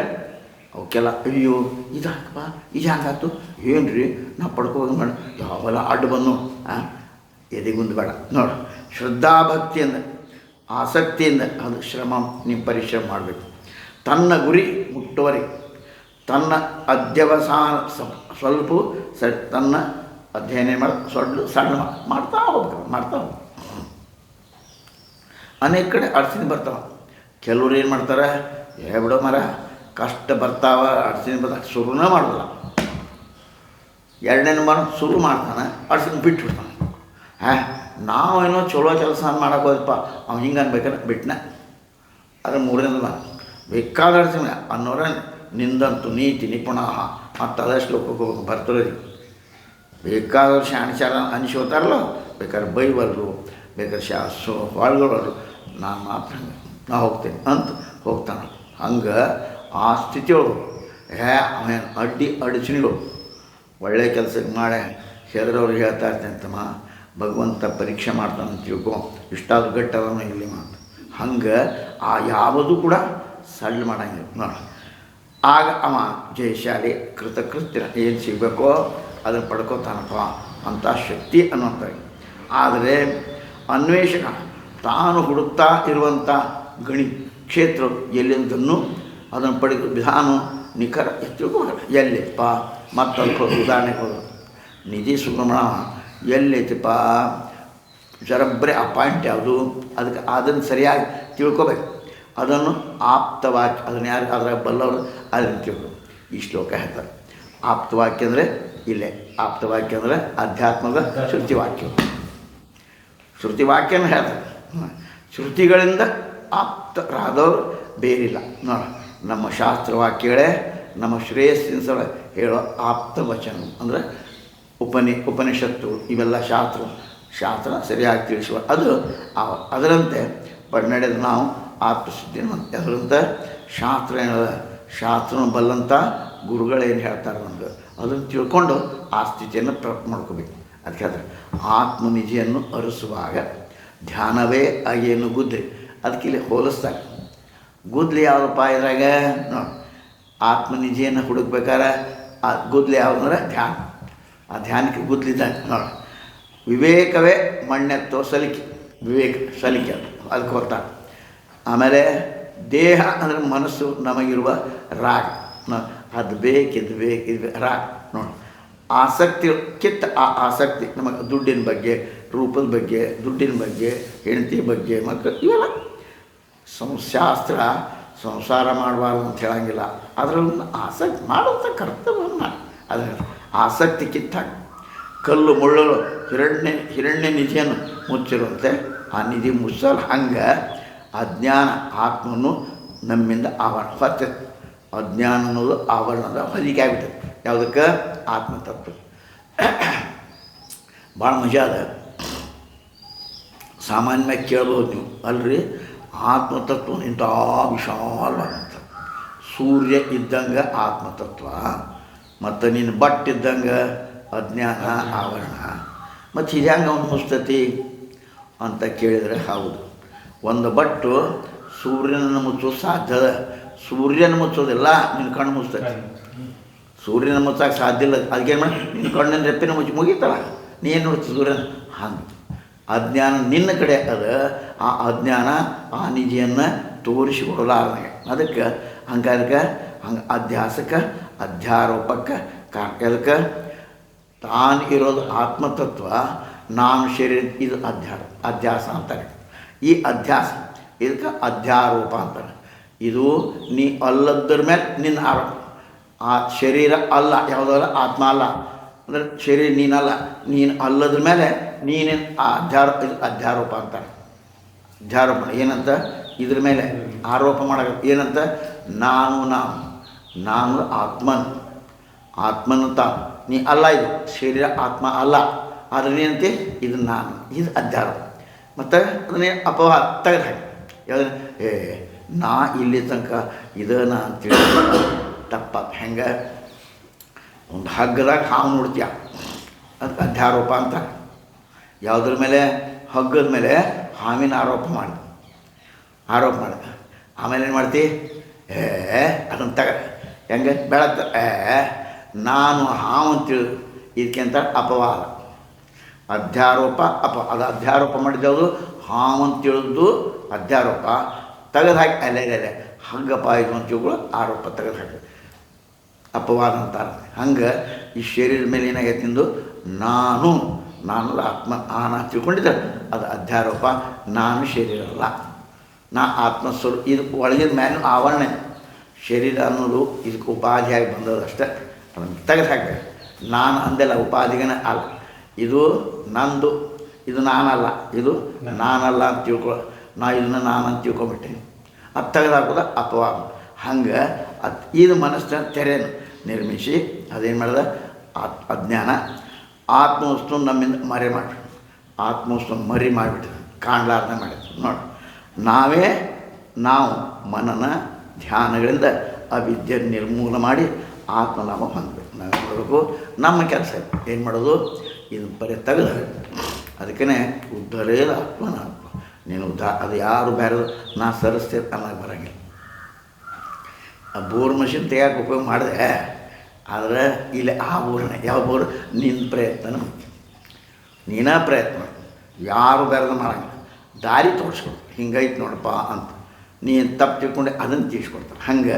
ಅವಕ್ಕೆಲ್ಲ, ಅಯ್ಯೋ ಇದಾಕಪ್ಪ ಇದು ಹಂಗಾತು ಏನು ರೀ ನಾ ಪಡ್ಕೋದು ಮಾಡಿ ಯಾವೆಲ್ಲ ಅಡ್ಡು ಬಂದು ಎದೆಗುಂದು ಬೇಡ. ನೋಡು ಶ್ರದ್ಧಾಭಕ್ತಿಯಿಂದ ಆಸಕ್ತಿಯಿಂದ ಅದು ಶ್ರಮ ನೀವು ಪರಿಶ್ರಮ ಮಾಡಬೇಕು. ತನ್ನ ಗುರಿ ಮುಟ್ಟುವರಿ, ತನ್ನ ಅಧ್ಯವಸಾನ ಸ್ವಲ್ಪ ಸ, ತನ್ನ ಅಧ್ಯಯನ ಮಾಡಿ ಸೊಡ್ಡು ಸಣ್ಣ ಮಾಡ್ತಾ ಹೋಗ್ಬೇಕು ಮಾಡ್ತಾ ಹೋಗ್ಬೇಕು. ಅನೇಕ ಕಡೆ ಅಡಚಣೆ ಬರ್ತಾವೆ. ಕೆಲವ್ರು ಏನು ಮಾಡ್ತಾರೆ, ಏ ಬಿಡೋ ಮರ, ಕಷ್ಟ ಬರ್ತಾವ ಅಡಚಣೆ ಬರ್ತಾವ ಶುರುನೇ ಮಾಡೋದಿಲ್ಲ. ಎರಡನೇ ನಂಬರ್ ಶುರು ಮಾಡ್ತಾನೆ ಅಡಚಣೆ ಬಿಟ್ಬಿಡ್ತಾನೆ. ಹಾಂ ನಾವೇನೋ ಚಲೋ ಕೆಲಸ ಮಾಡೋಕೆ ಹೋದಪ್ಪ ಅವ್ನು ಹಿಂಗೆ ಅನ್ಬೇಕಾದ್ರೆ ಬಿಟ್ಟನೆ ಅದ್ರ ಮೂರನೇ ನಂಬರ್ ಬೇಕಾದ ಅಡಚಣೆ ಅನ್ನೋರ ನಿಂದಂತು ನೀತಿ ನಿಪುಣ, ಮತ್ತು ಅದಷ್ಟು ಲೋಕಕ್ಕೆ ಹೋಗಿ ಬರ್ತಾರೆ ರೀ. ಬೇಕಾದವ್ರು ಶಾಣಚಾರ ಅನಿಸೋತಾರಲ್ಲ, ಬೇಕಾದ್ರೆ ಬೈಬಲ್ರು, ಬೇಕಾದ್ರೆ ಶಾಸ್ತ್ರ ಹೊಳ್ಗಳು ನಾನು ಮಾತ್ರ ನಾ ಹೋಗ್ತೇನೆ ಅಂತ ಹೋಗ್ತಾನೆ. ಹಂಗೆ ಆ ಸ್ಥಿತಿಯೊಳಗೆ ಹೇ ಅವೇನು ಅಡ್ಡಿ ಅಡಚಣೆಗಳು ಒಳ್ಳೆ ಕೆಲಸಕ್ಕೆ ಮಾಡೇ ಹೆದರವ್ರಿಗೆ ಹೇಳ್ತಾ ಇರ್ತೇನೆ ತಮ್ಮ. ಭಗವಂತ ಪರೀಕ್ಷೆ ಮಾಡ್ತಾನೆ ತಿಳ್ಕೊ. ಇಷ್ಟಾದ್ರೂ ಗಟ್ಟವನ್ನು ಇಲ್ಲಿ ಮಾತು ಹಂಗೆ ಆ ಯಾವುದು ಕೂಡ ಸಳ್ಳು ಮಾಡಂಗಿಲ್ಲ. ನೋಡಿ. ಆಗ ಅವ ಜಯಶಾಲಿ ಕೃತಕೃತ್ಯ. ಏನು ಸಿಗಬೇಕೋ ಅದನ್ನು ಪಡ್ಕೋತಾನಪ್ಪ ಅಂಥ ಶಕ್ತಿ ಅನ್ನೋಂಥ ಆದರೆ ಅನ್ವೇಷಕ ತಾನು ಹುಡುಕ್ತಾ ಇರುವಂಥ ಗಣಿ ಕ್ಷೇತ್ರ ಎಲ್ಲಿಂದನ್ನು? ಅದನ್ನು ಪಡೆದು ವಿಧಾನ ನಿಖರ ಎತ್ತಿಗೂ ಎಲ್ಲಿಪ್ಪ ಮತ್ತೊಂದು ಉದಾಹರಣೆ ಕೊಡು ನಿಧಿ ಸುಬ್ರಹ್ಮಣ ಎಲ್ಲೈತಿಪ್ಪ ಜರಬ್ರೆ ಆ ಪಾಯಿಂಟ್ ಯಾವುದು? ಅದಕ್ಕೆ ಅದನ್ನು ಸರಿಯಾಗಿ ತಿಳ್ಕೊಬೇಕು. ಅದನ್ನು ಆಪ್ತವಾಕ್ಯ, ಅದನ್ನು ಯಾರು ಅದರ ಬಲ್ಲವರು ಅದನ್ನು ತಿಳ್ಕೊ ಈ ಶ್ಲೋಕ ಹೇಳ್ತಾರೆ. ಆಪ್ತವಾಕ್ಯ ಅಂದರೆ ಇಲ್ಲೇ. ಆಪ್ತವಾಕ್ಯ ಅಂದರೆ ಅಧ್ಯಾತ್ಮದ ಶ್ರುತಿವಾಕ್ಯ ಶ್ರುತಿವಾಕ್ಯನ ಹೇಳ್ತಾರೆ. ಶ್ರುತಿಗಳಿಂದ ಆಪ್ತರಾದವರು ಬೇರಿಲ್ಲ. ನೋಡ, ನಮ್ಮ ಶಾಸ್ತ್ರವಾಕ್ಯಗಳೇ ನಮ್ಮ ಶ್ರೇಯಸ್ಸಿನ ಸಲ ಹೇಳೋ ಆಪ್ತ ವಚನ ಅಂದರೆ ಉಪನಿ, ಉಪನಿಷತ್ತು, ಇವೆಲ್ಲ ಶಾಸ್ತ್ರ. ಶಾಸ್ತ್ರ ಸರಿಯಾಗಿ ತಿಳಿಸುವ ಅದು ಅದರಂತೆ ನಡೆದು ನಾವು ಆತ್ಮಶುದ್ಧಿನ ಅದರಂತೆ ಶಾಸ್ತ್ರ ಏನದ? ಶಾಸ್ತ್ರನ ಬಲ್ಲಂಥ ಗುರುಗಳೇನು ಹೇಳ್ತಾರೆ ನಮ್ಗೆ? ಅದನ್ನು ತಿಳ್ಕೊಂಡು ಆ ಸ್ಥಿತಿಯನ್ನು ಪ್ರಾಪ್ತ ಮಾಡ್ಕೋಬೇಕು. ಅದಕ್ಕೆ ಆದರೆ ಆತ್ಮನಿಧಿಯನ್ನು ಅರಸುವಾಗ ಧ್ಯಾನವೇ ಆಗೇನು ಗುದ್ಲಿ ಅದಕ್ಕೆ ಇಲ್ಲಿ ಹೋಲಿಸ್ತಾರೆ. ಗುದ್ಲಿ ಯಾವುದಪ್ಪ ಇದ್ರಾಗ? ನೋಡಿ ಆತ್ಮನಿಧಿಯನ್ನು ಹುಡುಕ್ಬೇಕಾರೆ ಆ ಗುದ್ಲಿ ಯಾವುದಂದ್ರೆ ಧ್ಯಾನ. ಆ ಧ್ಯಾನಕ್ಕೆ ಗುದ್ಲಿದ್ದಂಗೆ ನೋಡಿ, ವಿವೇಕವೇ ಮಣ್ಣೆತ್ತೋ ಸಲಿಕೆ. ವಿವೇಕ, ಸಲಿಕೆ ಅದು. ಅದಕ್ಕೆ ಹೋಗ್ತಾರೆ. ಆಮೇಲೆ ದೇಹ ಅಂದರೆ ಮನಸ್ಸು ನಮಗಿರುವ ರಾಗ. ಅದು ಬೇಕಿದ್ದು ಬೇಕಿದ್ದು ರಾಗ. ನೋಡಿ ಆಸಕ್ತಿ ಕಿತ್ತ ಆ ಆಸಕ್ತಿ, ನಮಗೆ ದುಡ್ಡಿನ ಬಗ್ಗೆ, ರೂಪದ ಬಗ್ಗೆ, ದುಡ್ಡಿನ ಬಗ್ಗೆ, ಹೆಂಡತಿ ಬಗ್ಗೆ ಮಕ್ಕಳು ಇವೆಲ್ಲ ಸಂಶಾಸ್ತ್ರ, ಸಂಸಾರ ಮಾಡಬಾರ್ದು ಅಂತ ಹೇಳಂಗಿಲ್ಲ. ಅದರಲ್ಲಿ ಆಸಕ್ತಿ ಮಾಡುವಂಥ ಕರ್ತವ್ಯವನ್ನು ಅದರ ಆಸಕ್ತಿ ಕಿತ್ತ ಕಲ್ಲು ಮುಳ್ಳು ಹಿರಣ್ಯ ಹಿರಣ್ಯ ನಿಧಿಯನ್ನು ಮುಚ್ಚಿರುವಂತೆ ಆ ನಿಧಿ ಮುಚ್ಚಲು ಹಂಗೆ ಅಜ್ಞಾನ ಆತ್ಮನು ನಮ್ಮಿಂದ ಆವರಣ. ಹೊತ್ತೆ ಅಜ್ಞಾನ ಅನ್ನೋದು ಆವರಣದ ಹೊಲಿಗೆ ಆಗ್ಬಿಟ್ಟೆ ಯಾವುದಕ್ಕೆ? ಆತ್ಮತತ್ವ. ಭಾಳ ಮಜಾ ಅದ. ಸಾಮಾನ್ಯವಾಗಿ ಕೇಳ್ಬೋದು ನೀವು. ಅಲ್ರಿ? ಆತ್ಮತತ್ವ ಇಂಥ ವಿಶಾಲವಾದಂಥ. ಸೂರ್ಯ ಇದ್ದಂಗೆ ಆತ್ಮತತ್ವ. ಮತ್ತು ನಿನ್ನ ಬಟ್ ಇದ್ದಂಗೆ ಅಜ್ಞಾನ, ಆವರಣ. ಮತ್ತು ಇದು ಹೆಂಗೆ ಅವನು ಮುಸ್ತತಿ ಅಂತ ಕೇಳಿದರೆ ಹೌದು. ಒಂದು ಬಟ್ಟು ಸೂರ್ಯನನ್ನು ಮುಚ್ಚೋದು ಸಾಧ್ಯದ ಸೂರ್ಯನ ಮುಚ್ಚೋದಿಲ್ಲ ನಿನ್ನ ಕಣ್ಣು ಮುಚ್ಚತೈತಿ ಸೂರ್ಯನ ಮುಚ್ಚಕ್ಕೆ ಸಾಧ್ಯ ಇಲ್ಲ. ಅದಕ್ಕೆ ಏನು ಮಾಡಿ ನಿನ್ನ ಕಣ್ಣಿನ ರೆಪ್ಪಿನ ಮುಚ್ಚಿ ಮುಗೀತಲ್ಲ ನೀ ಏನು ನೋಡ್ತೀವಿ ಸೂರ್ಯನ. ಹಂಗೆ. ಅಜ್ಞಾನ ನಿನ್ನ ಕಡೆ ಅದ. ಆ ಅಜ್ಞಾನ ಆ ನಿಧಿಯನ್ನು ತೋರಿಸಿಕೊಡಲಾರ್ದಂಗೆ. ಅದಕ್ಕೆ ಹಂಗಾರಕ್ಕೆ ಹಂಗೆ ಅಧ್ಯಾಸಕ್ಕೆ, ಅಧ್ಯಾರೋಪಕ್ಕೆ ಕಾಕಲ್ಕ ತಾನು ಇರೋದು ಆತ್ಮತತ್ವ, ನಾನು ಶರೀರ, ಇದು ಅಧ್ಯಾರ, ಅಧ್ಯಾಸ ಅಂತಾರೆ. ಈ ಅಧ್ಯಾಸ, ಇದಕ್ಕೆ ಅಧ್ಯಾರೋಪ ಅಂತಾರೆ. ಇದು ನೀ ಅಲ್ಲದ್ರ ಮೇಲೆ ನಿನ್ನ ಆರೋಪ. ಆ ಶರೀರ ಅಲ್ಲ, ಯಾವುದಲ್ಲ? ಆತ್ಮ ಅಲ್ಲ. ಅಂದರೆ ಶರೀರ ನೀನಲ್ಲ, ನೀನು ಅಲ್ಲದ್ರ ಮೇಲೆ ನೀನೇನು ಆ ಅಧ್ಯಾರೋ ಅಧ್ಯಾರೋಪ ಅಂತಾರೆ. ಅಧ್ಯಾರೋಪ, ಏನಂತ? ಇದ್ರ ಮೇಲೆ ಆರೋಪ ಮಾಡಕ ಏನಂತ? ನಾನು ನಾನು ನಾನು ಆತ್ಮನ್. ಆತ್ಮನು ತಾನು ನೀ ಅಲ್ಲ ಇದು, ಶರೀರ ಆತ್ಮ ಅಲ್ಲ. ಆದರೆ ಏನಂತೆ ಇದು ನಾನು, ಇದು ಅಧ್ಯಾರೋಪ. ಮತ್ತು ಅದನ್ನೇ ಅಪವಾದ ತೆಗೆದು ಹಾಕಿ ಯಾವ್ದು ಏ, ನಾ ಇಲ್ಲಿ ತನಕ ಇದನ್ನು ಅಂತೇಳಿ ಹೆಂಗೆ? ಒಂದು ಹಗ್ಗದಾಗ ಹಾವು ನೋಡ್ತೀಯ? ಅದಕ್ಕೆ ಅಧ್ಯಾರೋಪ ಅಂತ. ಯಾವುದ್ರ ಮೇಲೆ? ಹಗ್ಗದ ಮೇಲೆ ಹಾವಿನ ಆರೋಪ ಮಾಡಿ ಆರೋಪ ಮಾಡ ಆಮೇಲೆ ಏನು ಮಾಡ್ತಿ? ಏ, ಅದನ್ನು ತಗ ಹೆಂಗೆ? ಬೆಳತ್ತ. ಏ, ನಾನು ಹಾವು ಅಂತೇಳಿ. ಇದಕ್ಕಿಂತ ಅಪವಾದ. ಅಧ್ಯಾರೋಪ ಅಪ ಅದು ಅಧ್ಯಾರೋಪ ಮಾಡಿದ್ದವುದು ಹಾವು ತಿಳಿದು ಅಧ್ಯಾರೋಪ. ತೆಗೆದು ಹಾಕಿ ಅಲೆ ಅಲೆ ಹಂಗಪ್ಪ ಇದು ಅಂತ ತಿಳ್ಕೊಳ್ಳೋ ಆರೋಪ ತೆಗೆದು ಹಾಕಿ. ಅಪವಾದ ಅಂತಾರೆ. ಹಂಗೆ ಈ ಶರೀರದ ಮೇಲೆ ಏನಾಗೈತೆ ನಾನು ನಾನು ಆತ್ಮ, ಆನ ತಿಳ್ಕೊಂಡಿದ್ದೆ. ಅದು ಅಧ್ಯಾರೋಪ, ನಾನು ಶರೀರ ಅಲ್ಲ. ನಾ ಆತ್ಮಸ್ವರೂಪ, ಇದು ಒಳಗಿದ ಮೇಲೆ ಆವರಣೆ. ಶರೀರ ಅನ್ನೋದು ಇದಕ್ಕೆ ಉಪಾಧಿಯಾಗಿ ಬಂದದಷ್ಟೇ ಅದನ್ನು ತೆಗೆದು ಹಾಕಬೇಕು. ನಾನು ಅಂದೆಲ್ಲ ಉಪಾಧಿಗೇನೆ ಅಲ್ಲ. ಇದು ನಂದು, ಇದು ನಾನಲ್ಲ. ಇದು ನಾನಲ್ಲ ಅಂತ ತಿಳ್ಕೊ, ನಾ ಇದನ್ನು ನಾನು ಅಂತ ತಿಳ್ಕೊಂಬಿಟ್ಟೆ ಅದು ತೆಗೆದು ಅಪವಾದ. ಹಂಗೆ ಅದು ಇದು ಮನಸ್ಸಿನ ತೆರೆಯನ್ನು ನಿರ್ಮಿಸಿ ಅದೇನು ಮಾಡ್ದೆ? ಆತ್ ಅಜ್ಞಾನ, ಆತ್ಮವಸ್ತು ನಮ್ಮಿಂದ ಮರೆ ಮಾಡಿ ಆತ್ಮವಸ್ತು ಮರಿ ಮಾಡಿಬಿಟ್ಟು ಕಾಣಲಾರ್ದ ಮಾಡಿದ್ರು. ನೋಡಿ, ನಾವೇ ನಾವು ಮನನ ಧ್ಯಾನಗಳಿಂದ ಅವಿದ್ಯೆ ನಿರ್ಮೂಲ ಮಾಡಿ ಆತ್ಮಲಾಭ ಹೊಂದಬೇಕು. ನಾವು ಮಾಡಬೇಕು? ನಮ್ಮ ಕೆಲಸ ಏನು ಮಾಡೋದು? ಇದು ಬರೀ ತೆಗೆದು. ಅದಕ್ಕೇ ಉದ್ಧರೇದ ಆತ್ಮನ ನೀನು ಅದು ಯಾರು ಬೇರೆ ನಾ ಸರಿಸ್ತೇನೆ ಅನ್ನೋಕ್ಕೆ ಬರೋಂಗಿಲ್ಲ. ಆ ಬೋರ್ ಮಷಿನ್ ತೆಗಿಯೋಕೆ ಉಪಯೋಗ ಮಾಡಿದೆ. ಆದರೆ ಇಲ್ಲಿ ಆ ಬೋರ್ನ ಯಾವ ಬೋರ್ ನಿನ್ನ ಪ್ರಯತ್ನ ನೀನಾ ಪ್ರಯತ್ನ. ಯಾರು ಬೇರೆ ಮಾಡಂಗಿಲ್ಲ ದಾರಿ ತೋರಿಸ್ಕೊಡು. ಹಿಂಗೈತೆ ನೋಡಪ್ಪ ಅಂತ. ನೀನು ತಪ್ಪು ತಿಳ್ಕೊಂಡು ಅದನ್ನು ತೀರ್ಸ್ಕೊಡ್ತಾರೆ ಹಂಗೆ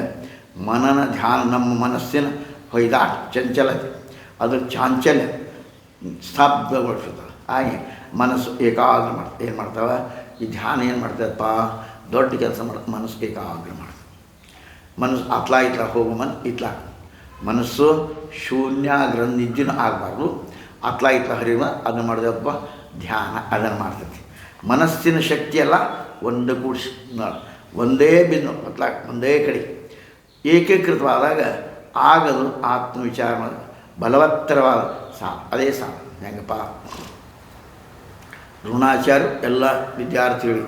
ಮನನ ಧ್ಯಾನ ನಮ್ಮ ಮನಸ್ಸಿನ ಹೊಯ್ದಾಟ, ಚಂಚಲತೆ. ಅದ್ರ ಚಾಂಚಲ್ಯ. ಸ್ತಬ್ಧಗೊಳಿಸುತ್ತದೆ. ಹಾಗೆ ಮನಸ್ಸು ಏಕಾಗ್ರ ಮಾಡ್ತಾ ಏನು ಮಾಡ್ತಾವೆ? ಈ ಧ್ಯಾನ ಏನು ಮಾಡ್ತದಪ್ಪ? ದೊಡ್ಡ ಕೆಲಸ ಮಾಡ ಮನಸ್ಸು ಏಕಾಗ್ರ ಮಾಡ್ತದೆ ಮನಸ್ಸು ಅಟ್ಲಾ ಇಟ್ಲ ಹೋಗು ಮನ್ ಇತ್ಲಾ ಮನಸ್ಸು ಶೂನ್ಯ ಗ್ರಂಥ ನಿದ್ದಿನೂ ಆಗಬಾರ್ದು. ಅತ್ಲಾ ಇಟ್ಲ ಹರಿವ, ಅದನ್ನು ಮಾಡಿದಪ್ಪ ಧ್ಯಾನ, ಅದನ್ನು ಮಾಡ್ತೈತಿ. ಮನಸ್ಸಿನ ಶಕ್ತಿ ಎಲ್ಲ ಒಂದು ಕೂಡಿಸಿ ಒಂದೇ ಬಿಂದು ಅತ್ಲಾ ಒಂದೇ ಕಡೆ. ಏಕೀಕೃತವಾದಾಗ ಆಗದು ಆತ್ಮವಿಚಾರ ಬಲವತ್ತರವಾದ ಸಾಲ, ಅದೇ ಸಾಲ. ಹೆಂಗಪ್ಪ? ಋಣಾಚಾರ್ಯ ಎಲ್ಲ ವಿದ್ಯಾರ್ಥಿಗಳು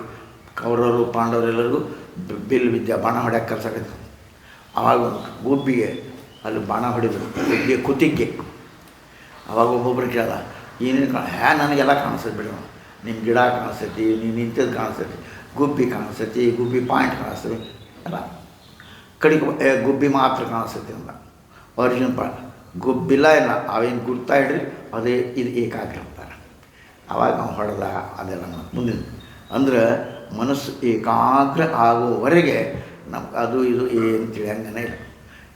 ಕೌರವರು, ಪಾಂಡವರೆಲ್ಲರಿಗೂ ಬಿಲ್ ವಿದ್ಯಾ ಬಾಣ ಹೊಡ್ಯಕ್ಕೆ ಕಲ್ಸಕತ್ತು ಆವಾಗ ಗುಬ್ಬಿಗೆ ಅಲ್ಲಿ ಬಾಣ ಹೊಡಿದ್ರು, ಗುಬ್ಬಿಗೆ ಕುತ್ತಿಗೆ. ಅವಾಗ ಒಬ್ಬೊಬ್ರು ಕೇಳ್ದ ಏನೇನು ಕಾಣ ಹ್ಯಾ ನನಗೆಲ್ಲ ಕಾಣಿಸ್ತದೆ ಬಿಡು. ನಿಮ್ಮ ಗಿಡ ಕಾಣಿಸ್ತೈತಿ ನೀವು ನಿಂತದ್ದು ಕಾಣಿಸ್ತೈತಿ ಗುಬ್ಬಿ ಕಾಣಿಸ್ತೈತಿ ಗುಬ್ಬಿ ಪಾಯಿಂಟ್ ಕಾಣಿಸ್ತದೆ ಅಲ್ಲ ಕಡೆಗೆ ಗುಬ್ಬಿ ಮಾತ್ರ ಕಾಣಿಸ್ತೈತಿ ಅಂತ ಒರಿಜಿನಲ್ ಪಾ, ಗುಬ್ಬಿಲ್ಲ ಇಲ್ಲ, ಅವೇನು ಗುರ್ತಾ ಇಡ್ರಿ, ಅದೇ ಇದು ಏಕಾಗ್ರ ಅಂತಾರೆ. ಅವಾಗ ನಾವು ಹೊಡೆದ, ಅದೆಲ್ಲ ಮುಂದಿನ ಅಂದ್ರೆ ಮನಸ್ಸು ಏಕಾಗ್ರ ಆಗುವವರೆಗೆ ನಮ್ಗೆ ಅದು ಇದು ಏನು ತಿಳಿಯಂಗನೇ ಇಲ್ಲ.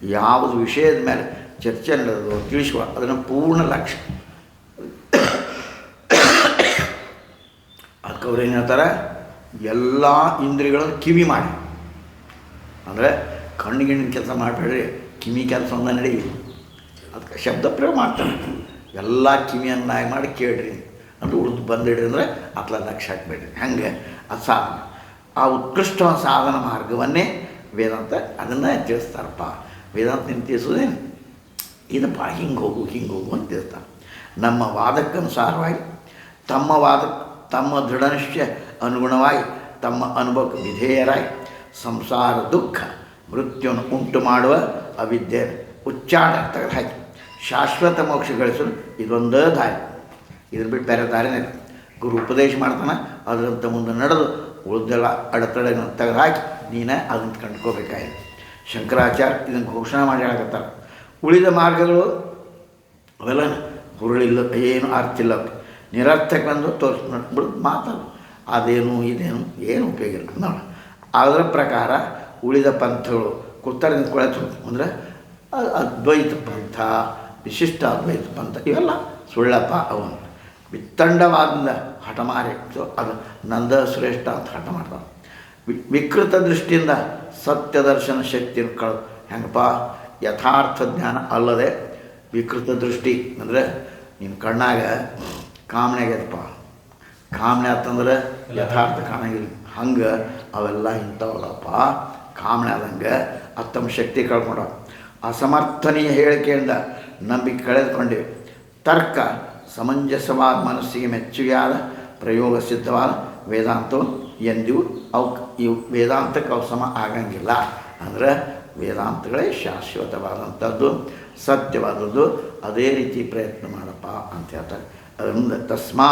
ಯಾವುದು ವಿಷಯದ ಮೇಲೆ ಚರ್ಚೆ ನಡೆದು ತಿಳಿಸುವ, ಅದನ್ನು ಪೂರ್ಣ ಲಕ್ಷ ಅದಕ್ಕೆ ಅವ್ರು ಏನು ಹೇಳ್ತಾರೆ? ಎಲ್ಲ ಇಂದ್ರಿಯಗಳನ್ನು ಕಿವಿ ಮಾಡಿ. ಅಂದರೆ ಕಣ್ಣಿಗಿಣ್ಣಿನ ಕೆಲಸ ಮಾಡಬೇಡ್ರಿ, ಕಿವಿ ಕೆಲಸ ಒಂದ ನಡೀಲಿ. ಅದಕ್ಕೆ ಶಬ್ದ ಪ್ರಯೋಗ ಮಾಡ್ತಾರೆ. ಎಲ್ಲ ಕಿವಿಯನ್ನಾಗಿ ಮಾಡಿ ಕೇಳ್ರಿ. ಅಂತ ಉಳಿದು ಬಂದಿಡ್ರಿ ಅಂದರೆ ಅತ್ಲ ಲಕ್ಷ ಹಾಕ್ಬೇಡ್ರಿ. ಹಂಗೆ? ಅದು ಸಾಧನ. ಆ ಉತ್ಕೃಷ್ಟ ಸಾಧನ ಮಾರ್ಗವನ್ನೇ ವೇದಾಂತ ಅದನ್ನು ತಿಳಿಸ್ತಾರಪ್ಪ. ವೇದಾಂತ ನಿಂತಿಸೋದೇನು ಇದಪ್ಪ ಹಿಂಗೆ ಹೋಗು ಹಿಂಗೆ ಹೋಗು ಅಂತ ತಿಳಿಸ್ತಾರೆ. ನಮ್ಮ ವಾದಕ್ಕನುಸಾರವಾಗಿ, ತಮ್ಮ ವಾದ, ತಮ್ಮ ದೃಢನಿಶ್ಚಯ ಅನುಗುಣವಾಗಿ, ತಮ್ಮ ಅನುಭವಕ್ಕೆ ವಿಧೇಯರಾಗಿ ಸಂಸಾರ ದುಃಖ ಮೃತ್ಯುವನ್ನು ಉಂಟು ಮಾಡುವ ಅವಿದ್ಯೆ ಉಚ್ಚಾಟ ತೆಗೆದು ಹಾಕಿ. ಶಾಶ್ವತ ಮೋಕ್ಷ ಗಳಿಸಲು ಇದೊಂದೇ ದಾರಿ. ಇದ್ರ ಬಿಟ್ಟು ಬೇರೆ ದಾರಿನೇ ಗುರು ಉಪದೇಶ ಮಾಡ್ತಾನೆ, ಅದರಂತ ಮುಂದೆ ನಡೆದು ಉಳಿದೆಲ್ಲ ಅಡೆತಡೆ ತೆಗೆದುಹಾಕಿ ನೀನು ನೀನೇ ಅದನ್ನು ಕಂಡ್ಕೋಬೇಕಾಯಿತು ಶಂಕರಾಚಾರ್ಯ ಇದನ್ನು ಘೋಷಣೆ ಮಾಡಿ ಉಳಿದ ಮಾರ್ಗಗಳು ಅವೆಲ್ಲ ಹುರುಳಿಲ್ಲ ಏನು ಅರ್ಥ ಇಲ್ಲ. ನಿರರ್ಥಕ ನಿರರ್ಥಕಂದು ತೋರಿಸ್ ಬಿಡು, ಮಾತಾಡು. ಅದೇನು, ಇದೇನು, ಏನು ಉಪಯೋಗ ಇಲ್ಲ. ನೋಡ, ಅದರ ಪ್ರಕಾರ ಉಳಿದ ಪಂಥಗಳು ಕೂತಾರೆ ಕೊಳೆತು ಅಂದರೆ ಅದ್ವೈತ ಪಂಥ, ವಿಶಿಷ್ಟ ಅದ್ವೈತ ಪಂಥ, ಇವೆಲ್ಲ ಸುಳ್ಳಪ್ಪ, ಅವನು. ವಿತ್ತಂಡವಾದಿಂದ ಹಠ ಅದು ನಂದ ಶ್ರೇಷ್ಠ ಅಂತ ಹಠ ಮಾಡ್ತಾನೆ. ವಿಕೃತ ದೃಷ್ಟಿಯಿಂದ ಸತ್ಯ ದರ್ಶನ ಶಕ್ತಿಯನ್ನು ಕಳ, ಹೆಂಗಪ್ಪ, ಯಥಾರ್ಥ ಜ್ಞಾನ ಅಲ್ಲದೆ ವಿಕೃತ ದೃಷ್ಟಿ ಅಂದರೆ ನಿನ್ನ ಕಣ್ಣಾಗ ಕಾಮನೆ ಆಗ್ಯದಪ್ಪ. ಕಾಮನೆ ಆತಂದ್ರೆ ಯಥಾರ್ಥ ಕಾಣಂಗಿಲ್ಲ ಹಂಗೆ ಅವೆಲ್ಲ ಇಂಥವಲ್ಲಪ್ಪ. ಕಾಮನೆ ಆದಂಗೆ ಅತ್ತಮ ಶಕ್ತಿ ಕಳ್ಕೊಂಡ ಅಸಮರ್ಥನೀಯ ಹೇಳಿಕೆಯಿಂದ ನಂಬಿಕೆ ಕಳೆದುಕೊಂಡಿವೆ ತರ್ಕ ಸಮಂಜಸವಾದ ಮನಸ್ಸಿಗೆ ಮೆಚ್ಚುಗೆಯಾದ ಪ್ರಯೋಗ ಸಿದ್ಧವಾದ ವೇದಾಂತವು ಎಂದಿಗೂ ಅವು ಇವು ವೇದಾಂತಕ್ಕೆ ಅವು ಸಮ ಆಗಂಗಿಲ್ಲ. ಅಂದರೆ ವೇದಾಂತಗಳೇ ಶಾಶ್ವತವಾದಂಥದ್ದು, ಸತ್ಯವಾದದ್ದು, ಅದೇ ರೀತಿ ಪ್ರಯತ್ನ ಮಾಡಪ್ಪ ಅಂತ ಹೇಳ್ತಾರೆ. ಅದರಿಂದ ತಸ್ಮಾ